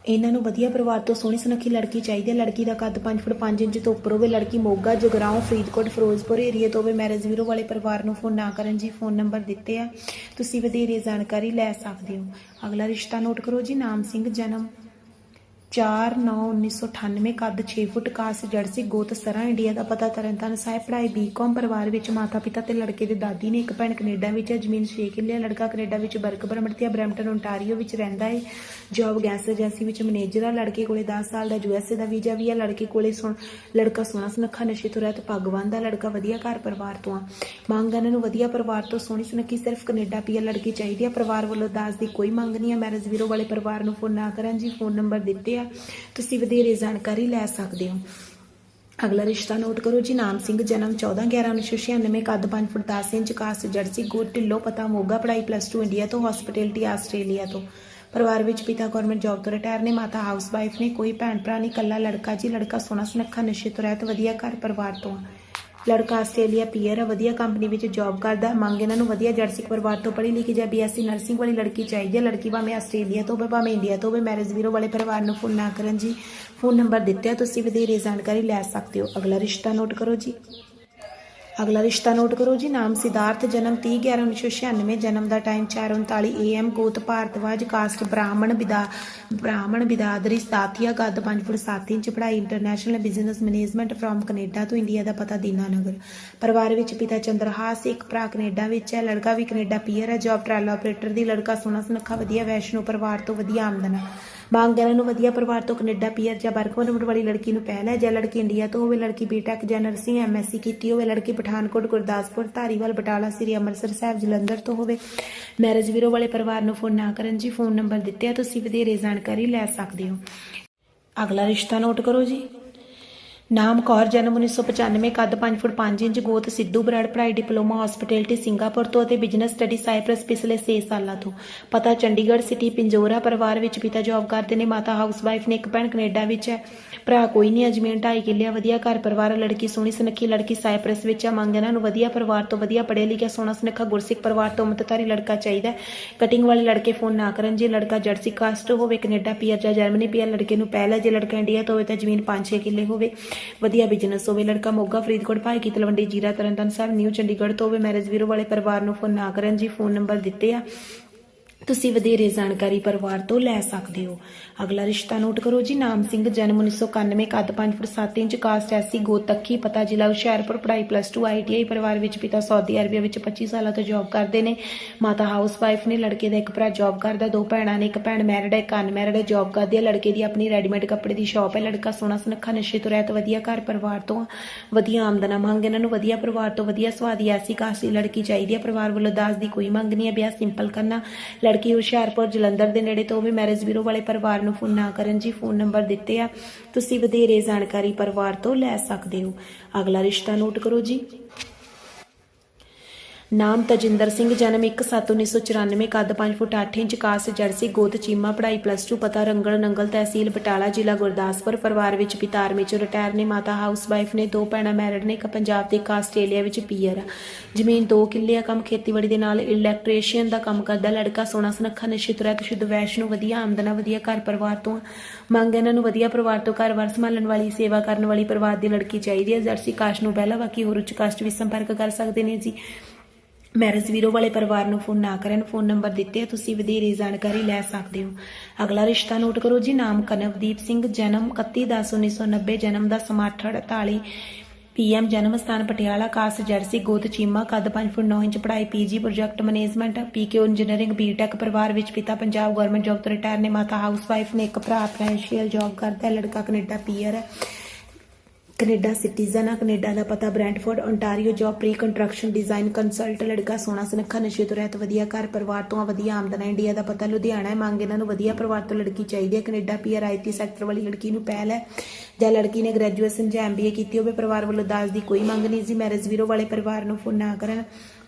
ਇਹਨਾਂ ਨੂੰ ਵਧੀਆ ਪਰਿਵਾਰ ਤੋਂ ਸੋਹਣੀ ਸੁਨੱਖੀ ਲੜਕੀ ਚਾਹੀਦੀ ਹੈ। ਲੜਕੀ ਦਾ ਕੱਦ 5 ਫੁੱਟ 5 ਇੰਚ ਤੋਂ ਉੱਪਰ ਹੋਵੇ, ਲੜਕੀ ਮੋਗਾ, ਜਗਰਾਉਂ, ਫਰੀਦਕੋਟ, ਫਿਰੋਜ਼ਪੁਰ ਏਰੀਆ ਤੋਂ ਹੋਵੇ ਮੈਰਿਜ ਵੀਰੋ ਵਾਲੇ ਪਰਿਵਾਰ ਨੂੰ ਫੋਨ ਨਾ ਕਰਨ ਜੀ। ਫੋਨ ਨੰਬਰ ਦਿੱਤੇ ਆ। ਤੁਸੀਂ ਵਧੇਰੇ ਜਾਣਕਾਰੀ ਲੈ ਸਕਦੇ ਹੋ। ਅਗਲਾ ਰਿਸ਼ਤਾ ਨੋਟ ਕਰੋ ਜੀ, ਨਾਮ ਸਿੰਘ ਜਨਮ। 4/9/1998 ਕੱਦ 6 ਫੁੱਟ ਕਾਸ ਜਰਸੀ ਗੋਤ ਸਰਾ ਇੰਡੀਆ ਦਾ ਪਤਾ ਤਰਨਤਾਰਨ ਸਾਹਿਬ। ਪੜ੍ਹਾਈ ਬੀਕਾਮ ਪਰਿਵਾਰ ਵਿੱਚ ਮਾਤਾ ਪਿਤਾ ਤੇ ਲੜਕੇ ਦੇ ਦਾਦੀ ਨੇ ਇੱਕ ਭੈਣ ਕੈਨੇਡਾ ਵਿੱਚ ਹੈ, ਜ਼ਮੀਨ 6 ਕਿੱਲੇ ਲੜਕਾ ਕੈਨੇਡਾ ਵਿੱਚ ਬਰਕ ਪਰਮਿਟ ਤੇ ਬਰੈਂਪਟਨ ਓਨਟਾਰੀਓ ਵਿੱਚ ਰਹਿੰਦਾ ਹੈ। ਜੌਬ ਗੈਸ ਏਜੰਸੀ ਵਿੱਚ ਮੈਨੇਜਰ ਆ। ਲੜਕੇ ਕੋਲੇ 10 ਸਾਲ ਦਾ ਯੂਐਸਏ ਦਾ ਵੀਜ਼ਾ ਵੀ ਆ ਲੜਕੇ ਕੋਲੇ ਸੁਣ, ਲੜਕਾ ਸੋਹਣਾ ਸੁਨੱਖਾ, ਨਸ਼ੇ ਤੋਂ ਰਹਿਤ, ਭਗਵਾਨ ਦਾ ਲੜਕਾ ਵਧੀਆ ਘਰ ਪਰਿਵਾਰ ਤੋਂ ਆ। ਮੰਗ ਇਹਨਾਂ ਨੂੰ ਵਧੀਆ ਪਰਿਵਾਰ ਤੋਂ ਸੋਹਣੀ ਸੁਨੱਖੀ ਸਿਰਫ ਕੈਨੇਡਾ ਪੀਆ ਲੜਕੀ ਚਾਹੀਦੀ ਆ। ਪਰਿਵਾਰ ਵੱਲੋਂ ਦਾਸ ਦੀ ਕੋਈ ਮੰਗ ਨਹੀਂ ਹੈ ਮੈਰਿਜ ਵੀਰੋ ਵਾਲੇ ਪਰਿਵਾਰ ਨੂੰ ਫੋਨ ਨਾ ਕਰਨ ਜੀ। ਫੋਨ ਨੰਬਰ ਦਿੱਤੇ ਆ। ਤੁਸੀਂ ਵਧੇਰੇ ਜਾਣਕਾਰੀ ਲੈ ਸਕਦੇ ਹੋ ਅਗਲਾ ਰਿਸ਼ਤਾ ਨੋਟ ਕਰੋ ਜੀ, ਨਾਮ ਸਿੰਘ, ਜਨਮ 14/11/1996 ਕੱਦ 5 ਫੁੱਟ 10 ਇੰਚ ਕਾਸਟ ਜਰਸੀ ਗੋਟ ਢਿੱਲੋ, ਪਤਾ, ਮੋਗਾ, ਪੜ੍ਹਾਈ ਪਲੱਸ 2 ਇੰਡੀਆ ਤੋਂ ਹਸਪੀਟੈਲਿਟੀ ਆਸਟ੍ਰੇਲੀਆ ਤੋਂ ਪਰਿਵਾਰ ਵਿੱਚ ਪਿਤਾ ਗਵਰਨਮੈਂਟ ਜੌਬ ਤੋਂ ਰਿਟਾਇਰ ਨੇ, ਮਾਤਾ ਹਾਊਸ ਵਾਈਫ ਨੇ, ਕੋਈ ਭੈਣ ਭਰਾ ਨਹੀਂ, ਇਕੱਲਾ ਲੜਕਾ ਜੀ, ਲੜਕਾ ਸੋਹਣਾ ਸੁਨੱਖਾ, ਨਸ਼ੇ ਤੋਂ ਰਹਿਤ, ਵਧੀਆ ਘਰ ਪਰਿਵਾਰ ਤੋਂ ਆ। ਲੜਕਾ ਆਸਟ੍ਰੇਲੀਆ ਪੀਅਰ ਹੈ ਵਧੀਆ ਕੰਪਨੀ ਵਿੱਚ ਜੌਬ ਕਰਦਾ, ਮੰਗ ਇਹਨਾਂ ਨੂੰ ਵਧੀਆ ਜਰਸੀ ਪਰਿਵਾਰ ਤੋਂ ਪੜ੍ਹੀ ਲਿਖੀ ਜਾਂ ਬੀਐਸਸੀ ਨਰਸਿੰਗ ਵਾਲੀ ਲੜਕੀ ਚਾਹੀਦੀ ਹੈ ਲੜਕੀ ਭਾਵੇਂ ਆਸਟ੍ਰੇਲੀਆ ਤੋਂ ਹੋਵੇ ਭਾਵੇਂ ਇੰਡੀਆ ਤੋਂ ਹੋਵੇ ਮੈਰਿਜ ਵੀਰੋ ਵਾਲੇ ਪਰਿਵਾਰ ਨੂੰ ਫੋਨ ਨਾ ਕਰਨ ਜੀ। ਫੋਨ ਨੰਬਰ ਦਿੱਤਾ ਤੁਸੀਂ ਵਧੇਰੇ ਜਾਣਕਾਰੀ ਲੈ ਸਕਦੇ ਹੋ। ਅਗਲਾ ਰਿਸ਼ਤਾ ਨੋਟ ਕਰੋ ਜੀ। ਅਗਲਾ ਰਿਸ਼ਤਾ ਨੋਟ ਕਰੋ ਜੀ, ਨਾਮ ਸਿਧਾਰਥ, ਜਨਮ 30/11/1996 ਜਨਮ ਦਾ ਟਾਈਮ 4:39 AM ਗੋਤ ਭਾਰਤਵਾਜ ਕਾਸਟ ਬ੍ਰਾਹਮਣ ਵਿਦਾ, ਬ੍ਰਾਹਮਣ ਵਿਦਾਦਰੀ, ਸਾਥੀਆ ਕੱਦ 5 ਫੁੱਟ 7 ਇੰਚ, ਪੜ੍ਹਾਈ international business management from Canada ਤੋਂ ਇੰਡੀਆ ਦਾ ਪਤਾ ਦੀਨਾਨਗਰ। ਪਰਿਵਾਰ ਵਿੱਚ ਪਿਤਾ ਚੰਦਰਹਾਸ, ਇੱਕ ਭਰਾ ਕੈਨੇਡਾ ਵਿੱਚ ਹੈ, ਲੜਕਾ ਵੀ ਕੈਨੇਡਾ ਪੀਅਰ ਹੈ ਜੌਬ ਟਰੈਵਲ ਆਪਰੇਟਰ ਦੀ, ਲੜਕਾ ਸੋਹਣਾ ਸੁਨੱਖਾ, ਵਧੀਆ ਵੈਸ਼ਨੋ ਪਰਿਵਾਰ ਤੋਂ ਵਧੀਆ ਆਮਦਨ ਹੈ। ਮੰਗ ਇਹਨਾਂ ਨੂੰ ਵਧੀਆ ਪਰਿਵਾਰ ਤੋਂ ਕੈਨੇਡਾ ਪੀਅਰ ਜਾਂ ਵਰਕ ਪਰਮਿਟ ਵਾਲੀ ਲੜਕੀ ਨੂੰ ਪਹਿਲ ਹੈ, ਜਾਂ ਲੜਕੀ ਇੰਡੀਆ ਤੋਂ ਹੋਵੇ, ਲੜਕੀ ਬੀਟੈਕ ਜਾਂ ਨਰਸਿੰਗ ਐਮਐਸਸੀ ਕੀਤੀ ਹੋਵੇ, ਲੜਕੀ ਪਠਾਨਕੋਟ, ਗੁਰਦਾਸਪੁਰ, ਧਾਰੀਵਾਲ, ਬਟਾਲਾ, ਸ੍ਰੀ ਅੰਮ੍ਰਿਤਸਰ ਸਾਹਿਬ, ਜਲੰਧਰ ਤੋਂ ਹੋਵੇ। ਮੈਰਿਜ ਵੀਰੋ ਵਾਲੇ ਪਰਿਵਾਰ ਨੂੰ ਫੋਨ ਨਾ ਕਰਨ ਜੀ ਫੋਨ ਨੰਬਰ ਦਿੱਤੇ ਆ, ਤੁਸੀਂ ਵਧੇਰੇ ਜਾਣਕਾਰੀ ਲੈ ਸਕਦੇ ਹੋ। ਅਗਲਾ ਰਿਸ਼ਤਾ ਨੋਟ ਕਰੋ ਜੀ। ਨਾਮ ਕੌਰ, ਜਨਮ 1995 ਕੱਦ 5 ਫੁੱਟ 5 ਇੰਚ, ਗੋਤ ਸਿੱਧੂ ਬਰਾੜ, ਪੜ੍ਹਾਈ ਡਿਪਲੋਮਾ ਹਸਪੀਟੈਲਿਟੀ ਸਿੰਗਾਪੁਰ ਤੋਂ ਅਤੇ ਬਿਜ਼ਨਸ ਸਟੱਡੀ ਸਾਈਪ੍ਰਸ ਪਿਛਲੇ 6 ਸਾਲਾਂ ਤੋਂ। ਪਤਾ ਚੰਡੀਗੜ੍ਹ ਸਿਟੀ ਪਿੰਜੋਰਾ, ਪਰਿਵਾਰ ਵਿੱਚ ਪਿਤਾ ਜੌਬ ਕਰਦੇ ਨੇ, ਮਾਤਾ ਹਾਊਸਵਾਈਫ ਨੇ, ਇੱਕ ਭੈਣ ਕੈਨੇਡਾ ਵਿੱਚ ਹੈ। ਭਰਾ ਕੋਈ ਨਹੀਂ ਅਜਮੇਰ ਢਾਈ ਕਿੱਲਿਆ ਵਧੀਆ ਘਰ ਪਰਿਵਾਰ ਲੜਕੀ ਸੋਹਣੀ ਸੁਨੱਖੀ, ਲੜਕੀ ਸਾਈਪ੍ਰਸ ਵਿੱਚ ਆ ਮੰਗ ਇਹਨਾਂ ਨੂੰ ਵਧੀਆ ਪਰਿਵਾਰ ਤੋਂ ਵਧੀਆ ਪੜ੍ਹੇ ਲਿਖਿਆ, ਸੋਹਣਾ ਸੁਨੱਖਾ, ਗੁਰਸਿੱਖ ਪਰਿਵਾਰ ਤੋਂ ਮਤਤਾਰੀ ਲੜਕਾ ਚਾਹੀਦਾ ਕਟਿੰਗ ਵਾਲੇ ਲੜਕੇ ਫੋਨ ਨਾ ਕਰਨ, ਜੇ ਲੜਕਾ ਜਰਸੀ ਕਾਸਟ ਹੋਵੇ, ਕੈਨੇਡਾ ਪੀਆਰ ਜਾਂ ਜਰਮਨੀ ਪੀਆਰ ਲੜਕੇ ਨੂੰ ਪਹਿਲਾ, ਜੇ ਲੜਕਾ ਇੰਡੀਆ ਤੋਂ ਹੋਵੇ ਤਾਂ ਜ਼ਮੀਨ 5-6 ਕਿੱਲੇ ਹੋਵੇ। ਵਧੀਆ ਬਿਜ਼ਨਸ ਹੋਵੇ, ਲੜਕਾ ਮੋਗਾ, ਫਰੀਦਕੋਟ ਭਾਈ ਕੀ ਤਲਵੰਡੀ, ਜੀਰਾ, ਤਰਨਤਾਰਨ ਸਾਹਿਬ, ਨਿਊ ਚੰਡੀਗੜ੍ਹ ਤੋਂ ਹੋਵੇ ਮੈਰਿਜ ਵੀਰੋ ਵਾਲੇ ਪਰਿਵਾਰ ਨੂੰ ਫੋਨ ਨਾ ਕਰਨ, ਜੀ ਫੋਨ ਨੰਬਰ ਦਿੱਤੇ ਆ। ਤੁਸੀਂ ਵਧੇਰੇ ਜਾਣਕਾਰੀ ਪਰਿਵਾਰ ਤੋਂ ਲੈ ਸਕਦੇ ਹੋ। ਅਗਲਾ ਰਿਸ਼ਤਾ ਨੋਟ ਕਰੋ ਜੀ, ਨਾਮ ਸਿੰਘ, ਜਨਮ 1991 ਕੱਦ 5 ਫੁੱਟ 7 ਇੰਚ, ਕਾਸਟ ਐਸੀ ਗੋਤੱਖੀ, ਪਤਾ ਜ਼ਿਲ੍ਹਾ ਹੁਸ਼ਿਆਰਪੁਰ, ਪੜ੍ਹਾਈ ਪਲੱਸ 2 ਆਈਟੀਆਈ ਪਰਿਵਾਰ ਵਿੱਚ ਪਿਤਾ ਸਾਊਦੀ ਅਰਬੀਆ ਵਿੱਚ 25 ਸਾਲਾਂ ਤੋਂ ਜੌਬ ਕਰਦੇ ਨੇ। ਮਾਤਾ ਹਾਊਸ ਵਾਈਫ ਨੇ ਲੜਕੇ ਦਾ ਇੱਕ ਭਰਾ ਜੌਬ ਕਰਦਾ, ਦੋ ਭੈਣਾਂ ਨੇ, ਇੱਕ ਭੈਣ ਮੈਰਿਡ ਹੈ, ਇੱਕ ਅਨਮੈਰਿਡ ਹੈ ਜੌਬ ਕਰਦੀ ਹੈ। ਲੜਕੇ ਦੀ ਆਪਣੀ ਰੈਡੀਮੇਡ ਕੱਪੜੇ ਦੀ ਸ਼ਾਪ ਹੈ। ਲੜਕਾ ਸੋਹਣਾ, ਸੁਨੱਖਾ, ਨਸ਼ੇ ਤੋਂ ਰਹਿਤ, ਵਧੀਆ ਘਰ ਪਰਿਵਾਰ ਤੋਂ, ਵਧੀਆ ਆਮਦਨਾ ਮੰਗ ਇਹਨਾਂ ਨੂੰ, ਵਧੀਆ ਪਰਿਵਾਰ ਤੋਂ ਵਧੀਆ ਸਵਾਦੀ ਐਸੀ ਕਾਸਟ ਲੜਕੀ ਚਾਹੀਦੀ ਹੈ। ਪਰਿਵਾਰ ਵੱਲੋਂ ਦਾਸ ਦੀ ਕੋਈ ਮੰਗ ਨਹੀਂ ਹੈ, ਵਿਆਹ ਸਿੰਪਲ ਕਰਨਾ। ਲੜਕੀ ਹੁਸ਼ਿਆਰਪੁਰ ਜਲੰਧਰ ਦੇ ਨੇੜੇ ਤੋਂ ਵੀ ਮੈਰਿਜ ਬਿਊਰੋ ਵਾਲੇ ਪਰਿਵਾਰ ਨੂੰ ਫੋਨ ਨਾ ਕਰਨ ਜੀ ਫੋਨ ਨੰਬਰ ਦਿੱਤੇ ਆ। ਤੁਸੀਂ ਵਧੇਰੇ ਜਾਣਕਾਰੀ ਪਰਿਵਾਰ ਤੋਂ ਲੈ ਸਕਦੇ ਹੋ। ਅਗਲਾ ਰਿਸ਼ਤਾ ਨੋਟ ਕਰੋ ਜੀ। ਨਾਮ ਤਜਿੰਦਰ ਸਿੰਘ, ਜਨਮ 1/7/1994 ਕੱਦ 5 ਫੁੱਟ 8 ਇੰਚ, ਕਾਸ ਜਰਸੀ, ਗੋਤ ਚੀਮਾ, ਪੜ੍ਹਾਈ ਪਲੱਸ 2 ਪਤਾ ਰੰਗਲ ਨੰਗਲ ਤਹਿਸੀਲ ਬਟਾਲਾ, ਜ਼ਿਲ੍ਹਾ ਗੁਰਦਾਸਪੁਰ, ਪਰਿਵਾਰ ਵਿੱਚ ਪਿਤਾ ਆਰਮੀ ਚ ਰਿਟਾਇਰ ਨੇ, ਮਾਤਾ ਹਾਊਸ ਵਾਈਫ ਨੇ, ਦੋ ਭੈਣਾਂ ਮੈਰਿਡ ਨੇ, ਇੱਕ ਪੰਜਾਬ ਤੇ ਇੱਕ ਆਸਟ੍ਰੇਲੀਆ ਵਿੱਚ ਪੀਅਰ ਆ। ਜ਼ਮੀਨ 2 ਕਿੱਲੇ ਆ, ਕੰਮ ਖੇਤੀਬਾੜੀ ਦੇ ਨਾਲ ਇਲੈਕਟ੍ਰੀਸ਼ੀਅਨ ਦਾ ਕੰਮ ਕਰਦਾ, ਲੜਕਾ ਸੋਹਣਾ ਸੁਨੱਖਾ ਨਸ਼ੇ ਤੋਂ ਰਹਿਤ, ਸ਼ੁੱਧ ਵੈਸ਼ਨੂ ਵਧੀਆ, ਆਮਦਨਾ ਵਧੀਆ ਘਰ ਪਰਿਵਾਰ ਤੋਂ। ਮੰਗ ਇਹਨਾਂ ਨੂੰ ਵਧੀਆ ਪਰਿਵਾਰ ਤੋਂ ਘਰ ਵਾਰ ਸੰਭਾਲਣ ਵਾਲੀ, ਸੇਵਾ ਕਰਨ ਵਾਲੀ ਪਰਿਵਾਰ ਦੀ ਲੜਕੀ ਚਾਹੀਦੀ ਹੈ ਜਰਸੀ ਕਾਸ਼ ਨੂੰ ਪਹਿਲਾਂ ਬਾਕੀ ਹੋਰ ਉੱਚ ਕਾਸਟ ਵੀ ਸੰਪਰਕ ਕਰ ਸਕਦੇ ਨੇ ਜੀ। ਮੈਰਿਜ ਵੀਰੋ ਵਾਲੇ ਪਰਿਵਾਰ ਨੂੰ ਫੋਨ ਨਾ ਕਰਨ, ਫੋਨ ਨੰਬਰ ਦਿੱਤੇ ਆ, ਤੁਸੀਂ ਵਧੇਰੇ ਜਾਣਕਾਰੀ ਲੈ ਸਕਦੇ ਹੋ। ਅਗਲਾ ਰਿਸ਼ਤਾ ਨੋਟ ਕਰੋ ਜੀ, ਨਾਮ ਕਨਵਦੀਪ ਸਿੰਘ, ਜਨਮ 31/10/1990 ਜਨਮ ਦਾ ਸਮਾਂ 48 ਪੀਐਮ ਜਨਮ ਸਥਾਨ ਪਟਿਆਲਾ, ਕਾਸ ਜਰਸੀ, ਗੋਤ ਚੀਮਾ, ਕੱਦ 5 ਫੁੱਟ 9 ਇੰਚ, ਪੜ੍ਹਾਈ ਪੀਜੀ ਪ੍ਰੋਜੈਕਟ ਮੈਨੇਜਮੈਂਟ ਪੀਕੇਓ ਇੰਜੀਨੀਅਰਿੰਗ ਬੀਟੈਕ ਪਰਿਵਾਰ ਵਿੱਚ ਪਿਤਾ ਪੰਜਾਬ ਗਵਰਨਮੈਂਟ ਜੌਬ ਤੋਂ ਰਿਟਾਇਰ ਨੇ, ਮਾਤਾ ਹਾਊਸਵਾਈਫ਼ ਨੇ, ਇੱਕ ਭਰਾ ਫਾਈਨੈਂਸ਼ੀਅਲ ਜੌਬ ਕਰਦਾ ਹੈ ਲੜਕਾ ਕੈਨੇਡਾ ਪੀਅਰ ਹੈ। ਕੈਨੇਡਾ ਸਿਟੀਜ਼ਨ ਆ। ਕੈਨੇਡਾ ਦਾ ਪਤਾ Brantford Ontario job pre construction design consult ਲੜਕਾ ਸੋਹਣਾ ਸੁਨੱਖਾ, ਨਸ਼ੇ ਤੋਂ ਰਹਿਤ, ਵਧੀਆ ਘਰ ਪਰਿਵਾਰ ਤੋਂ ਆ, ਵਧੀਆ ਆਮਦਨ ਹੈ ਇੰਡੀਆ ਦਾ ਪਤਾ ਲੁਧਿਆਣਾ ਹੈ। ਮੰਗ ਇਹਨਾਂ ਨੂੰ ਵਧੀਆ ਪਰਿਵਾਰ ਤੋਂ ਲੜਕੀ ਚਾਹੀਦੀ ਹੈ। ਕੈਨੇਡਾ ਪੀਆਰ ਆਈਟੀ ਸੈਕਟਰ ਵਾਲੀ ਲੜਕੀ ਨੂੰ ਪਹਿਲ ਹੈ। ਜਾਂ ਲੜਕੀ ਨੇ ਗ੍ਰੈਜੂਏਸ਼ਨ ਜਾਂ ਐਮਬੀਏ ਕੀਤੀ ਹੋਵੇ, ਪਰਿਵਾਰ ਵੱਲੋਂ ਦਾਜ ਦੀ ਕੋਈ ਮੰਗ ਨਹੀਂ ਸੀ। ਮੈਰਿਜ ਵੀਰੋ ਵਾਲੇ ਪਰਿਵਾਰ ਨੂੰ ਫੋਨ ਨਾ ਕਰਨ।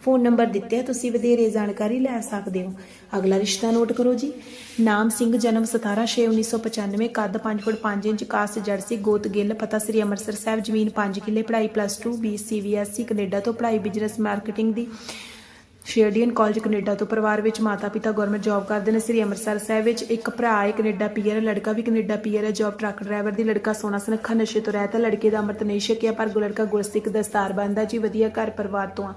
ਫੋਨ ਨੰਬਰ ਦਿੱਤੇ ਆ, ਤੁਸੀਂ ਵਧੇਰੇ ਜਾਣਕਾਰੀ ਲੈ ਸਕਦੇ ਹੋ। ਅਗਲਾ ਰਿਸ਼ਤਾ ਨੋਟ ਕਰੋ ਜੀ। ਨਾਮ ਸਿੰਘ, ਜਨਮ 17/6/1995 ਕੱਦ 5 ਫੁੱਟ 5 ਇੰਚ ਕਾਸਟ ਜਰਸੀ ਗੋਤ ਗਿੱਲ, ਪਤਾ ਸ੍ਰੀ ਅੰਮ੍ਰਿਤਸਰ ਸਾਹਿਬ, ਜ਼ਮੀਨ 5 ਕਿੱਲੇ, ਪੜ੍ਹਾਈ ਪਲੱਸ 2 BCVSC ਕੈਨੇਡਾ ਤੋਂ ਪੜ੍ਹਾਈ ਬਿਜ਼ਨਸ ਮਾਰਕੀਟਿੰਗ ਦੀ। ਸ਼ੇਰਡੀਅਨ ਕਾਲਜ ਕੈਨੇਡਾ ਤੋਂ ਪਰਿਵਾਰ ਵਿੱਚ ਮਾਤਾ ਪਿਤਾ ਗਵਰਨਮੈਂਟ ਜੌਬ ਕਰਦੇ ਨੇ। ਸ੍ਰੀ ਅੰਮ੍ਰਿਤਸਰ ਸਾਹਿਬ ਵਿੱਚ ਇੱਕ ਭਰਾ ਹੈ ਕੈਨੇਡਾ ਹੈ, ਲੜਕਾ ਵੀ ਕੈਨੇਡਾ ਪੀਅਰ ਹੈ, ਜੌਬ ਟਰੱਕ ਡਰਾਈਵਰ ਦੀ। ਲੜਕਾ ਸੋਨਾ ਸੁਨੱਖਾ, ਨਸ਼ੇ ਤੋਂ ਰਹਿਤ ਹੈ, ਲੜਕੇ ਦਾ ਅੰਮ੍ਰਿਤ ਨਹੀਂ ਛਕਿਆ, ਪਰ ਗੁ ਲੜਕਾ ਗੁਰਸਿੱਖ ਦਸਤਾਰ ਬੰਦਾ ਜੀ, ਵਧੀਆ ਘਰ ਪਰਿਵਾਰ ਤੋਂ ਆ।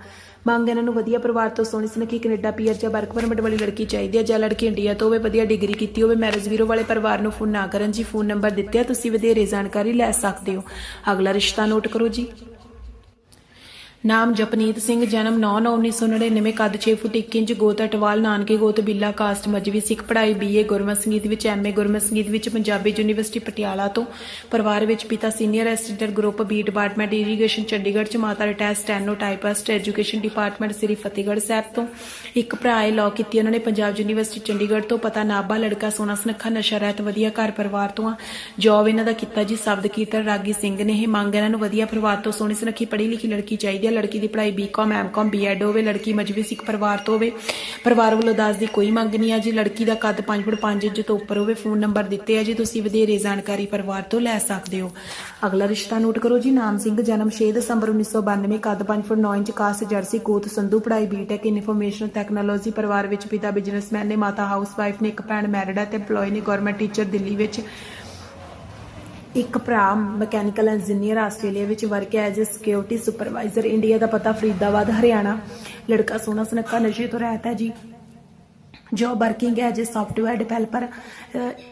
ਮੰਗ ਇਹਨਾਂ ਨੂੰ ਵਧੀਆ ਪਰਿਵਾਰ ਤੋਂ ਸੋਹਣੀ ਸੁਨੱਖੀ ਕੈਨੇਡਾ ਪੀਅਰ ਜਾਂ ਵਰਕ ਪਰਮਿਟ ਵਾਲੀ ਲੜਕੀ ਚਾਹੀਦੀ ਹੈ, ਜਾਂ ਲੜਕੀ ਇੰਡੀਆ ਤੋਂ ਹੋਵੇ, ਵਧੀਆ ਡਿਗਰੀ ਕੀਤੀ ਹੋਵੇ, ਮੈਰਿਜ ਵੀਰੋ ਵਾਲੇ ਪਰਿਵਾਰ ਨੂੰ ਫੋਨ ਨਾ ਕਰਨ। ਜੀ, ਫੋਨ ਨੰਬਰ ਦਿੱਤੇ ਆ, ਤੁਸੀਂ ਵਧੇਰੇ ਜਾਣਕਾਰੀ ਲੈ ਸਕਦੇ ਹੋ। ਅਗਲਾ ਰਿਸ਼ਤਾ ਨੋਟ ਕਰੋ ਜੀ। ਨਾਮ ਜਪਨੀਤ ਸਿੰਘ, ਜਨਮ 9/9/1999 ਕੱਦ 6 ਫੁੱਟ 1 ਇੰਚ, ਗੋਤ ਅਟਵਾਲ, ਨਾਨਕੇ ਗੋਤ ਬਿੱਲਾ ਕਾਸਟ ਮਜਵੀ ਸਿੱਖ ਪੜ੍ਹਾਈ ਬੀਏ ਗੁਰਮਤਿ ਸੰਗੀਤ ਵਿੱਚ ਐਮਏ ਗੁਰਮਤਿ ਸੰਗੀਤ ਵਿੱਚ, ਪੰਜਾਬੀ ਯੂਨੀਵਰਸਿਟੀ ਪਟਿਆਲਾ ਤੋਂ, ਪਰਿਵਾਰ ਵਿੱਚ ਪਿਤਾ senior assistant group B department irrigation, Chandigarh ਚ ਮਾਤਾ retire steno typist education department Sri Fatehgarh Sahib ਤੋਂ, ਇੱਕ ਭਰਾ ਹੈ ਲਾਅ ਕੀਤੀ ਉਹਨਾਂ ਨੇ, ਪੰਜਾਬ ਯੂਨੀਵਰਸਿਟੀ ਚੰਡੀਗੜ੍ਹ ਤੋਂ, ਪਤਾ ਨਾਭਾ ਲੜਕਾ ਸੋਨਾ ਸੁਨੱਖਾ, ਨਸ਼ਾ ਰਹਿਤ, ਵਧੀਆ ਘਰ ਪਰਿਵਾਰ ਤੋਂ ਆ ਜੌਬ ਇਹਨਾਂ ਦਾ ਕੀਤਾ ਜੀ, ਸ਼ਬਦ ਕੀਰਤਨ ਰਾਗੀ ਸਿੰਘ ਨੇ, ਇਹ ਮੰਗ ਇਹਨਾਂ ਨੂੰ ਵਧੀਆ ਪਰਿਵਾਰ ਤੋਂ, ਸੋਹਣੀ ਸੁਨੱਖੀ ਪੜ੍ਹੀ ਲਿਖੀ ਲੜਕੀ ਚਾਹੀਦੀ ਹੈ ਲੜਕੀ ਦੀ ਪੜ੍ਹਾਈ ਬੀਕਾਮ ਐਮਕਾਮ ਬੀਐਡ ਹੋਵੇ, ਲੜਕੀ ਮਜਬੀ ਸਿੱਖ ਪਰਿਵਾਰ ਤੋਂ ਹੋਵੇ, ਪਰਿਵਾਰ ਵੱਲੋਂ ਦਾਜ ਦੀ ਕੋਈ ਮੰਗ ਨਹੀਂ ਆ ਜੀ, ਲੜਕੀ ਦਾ ਕੱਦ 5 ਫੁੱਟ 5 ਇੰਚ ਤੋਂ ਉੱਪਰ ਹੋਵੇ, ਫੋਨ ਨੰਬਰ ਦਿੱਤੇ ਆ ਜੀ, ਤੁਸੀਂ ਵਧੇਰੇ ਜਾਣਕਾਰੀ ਪਰਿਵਾਰ ਤੋਂ ਲੈ ਸਕਦੇ ਹੋ। ਅਗਲਾ ਰਿਸ਼ਤਾ ਨੋਟ ਕਰੋ ਜੀ, ਨਾਮ ਸਿੰਘ, ਜਨਮ 6 ਦਸੰਬਰ 1992 ਕੱਦ 5 ਫੁੱਟ 9 ਇੰਚ ਕਾਸਟ ਜਰਸੀ, ਗੋਤ, ਸੰਧੂ, ਪੜ੍ਹਾਈ ਬੀਟੈਕ ਇਨਫੋਰਮੇਸ਼ਨ ਟੈਕਨੋਲੋਜੀ ਪਰਿਵਾਰ ਵਿੱਚ ਪਿਤਾ ਬਿਜ਼ਨਸਮੈਨ ਨੇ, ਮਾਤਾ ਹਾਊਸਵਾਈਫ ਨੇ, ਇੱਕ ਭੈਣ ਮੈਰਿਡ ਹੈ ਤੇ EMPLOYE ਨੇ ਗਵਰਨਮੈਂਟ ਟੀਚਰ ਦਿੱਲੀ ਵਿੱਚ ਇੱਕ ਭਰਾ ਮਕੈਨੀਕਲ ਇੰਜੀਨੀਅਰ ਆਸਟ੍ਰੇਲੀਆ ਵਿੱਚ work as security supervisor India ਦਾ ਪਤਾ, ਫਰੀਦਾਬਾਦ, ਹਰਿਆਣਾ। ਲੜਕਾ ਸੋਨਾ ਸੁਨੱਖਾ, ਨਸ਼ੇ ਤੋਂ ਰਹਿਤ ਹੈ ਜੀ। Job working as software developer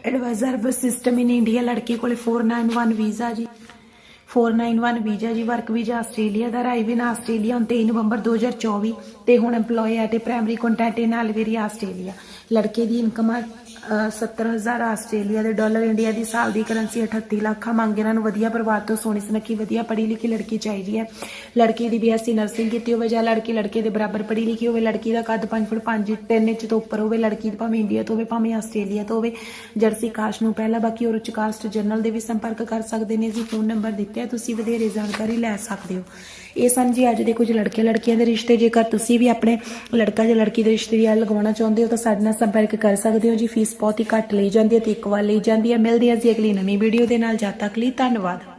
advisor system in India ਲੜਕੇ ਕੋਲੇ 491 ਵੀਜ਼ਾ ਜੀ। 491 ਵੀਜ਼ਾ ਜੀ ਵਰਕ ਵੀਜ਼ਾ ਆਸਟ੍ਰੇਲੀਆ ਦਾ ਰਾਈਵ ਇਨ ਆਸਟ੍ਰੇਲੀਆ 23 ਨਵੰਬਰ 2024 ਤੇ ਹੁਣ EMPLOYE at primary contact in ਅਲਵੇਰੀ Australia. ਲੜਕੇ ਦੀ ਇਨਕਮ 70000 ਆਸਟ੍ਰੇਲੀਆ ਦੇ ਡਾਲਰ ਇੰਡੀਆ ਦੀ ਸਾਲ ਦੀ ਕਰੰਸੀ 38 ਲੱਖ ਆ। ਮੰਗ ਇਹਨਾਂ ਨੂੰ ਵਧੀਆ ਪਰਿਵਾਰ ਤੋਂ ਸੋਹਣੀ ਸੁਨੱਖੀ, ਵਧੀਆ ਪੜ੍ਹੀ ਲਿਖੀ ਲੜਕੀ ਚਾਹੀਦੀ ਹੈ। ਲੜਕੀ ਦੀ ਬੀਐਸਸੀ ਨਰਸਿੰਗ ਕੀਤੀ ਹੋਵੇ ਜਾਂ ਲੜਕੀ, ਲੜਕੇ ਦੇ ਬਰਾਬਰ ਪੜ੍ਹੀ ਲਿਖੀ ਹੋਵੇ, ਲੜਕੀ ਦਾ ਕੱਦ 5 ਫੁੱਟ 5 3 ਇੰਚ ਤੋਂ ਉੱਪਰ ਹੋਵੇ, ਲੜਕੀ ਭਾਵੇਂ ਇੰਡੀਆ ਤੋਂ ਹੋਵੇ, ਭਾਵੇਂ ਆਸਟ੍ਰੇਲੀਆ ਤੋਂ ਹੋਵੇ, ਜਰਸੀ ਕਾਸਟ ਨੂੰ ਪਹਿਲਾਂ, ਬਾਕੀ ਹੋਰ ਉੱਚ ਕਾਸਟ ਜਨਰਲ ਦੇ ਵੀ ਸੰਪਰਕ ਕਰ ਸਕਦੇ ਨੇ। ਜੀ ਫੋਨ ਨੰਬਰ ਦਿੱਤਾ ਤੁਸੀਂ ਵਧੇਰੇ ਜਾਣਕਾਰੀ ਲੈ ਸਕਦੇ ਹੋ। ਇਹ ਸਨ ਜੀ, ਅੱਜ ਦੇ ਕੁਝ ਲੜਕੇ ਲੜਕੀਆਂ ਦੇ ਰਿਸ਼ਤੇ। ਜੇਕਰ ਤੁਸੀਂ ਵੀ ਆਪਣੇ ਲੜਕਾ ਜਾਂ ਲੜਕੀ ਦੇ ਰਿਸ਼ਤੇ ਦੀ ਲਗਵਾਉਣਾ ਚਾਹੁੰਦੇ ਹੋ, ਤਾਂ ਸਾਡੇ ਨਾਲ ਸੰਪਰਕ ਕਰ ਸਕਦੇ ਹੋ ਜੀ। ਫੀਸ ਬਹੁਤ ਹੀ ਘੱਟ ਲਈ ਜਾਂਦੀ ਹੈ ਤੇ ਇੱਕ ਵਾਰ ਲਈ ਜਾਂਦੀ ਹੈ। ਮਿਲਦੇ ਹਾਂ ਜੀ ਅਗਲੀ ਨਵੀਂ ਵੀਡੀਓ ਦੇ ਨਾਲ। ਜਦ ਤੱਕ ਲਈ ਧੰਨਵਾਦ।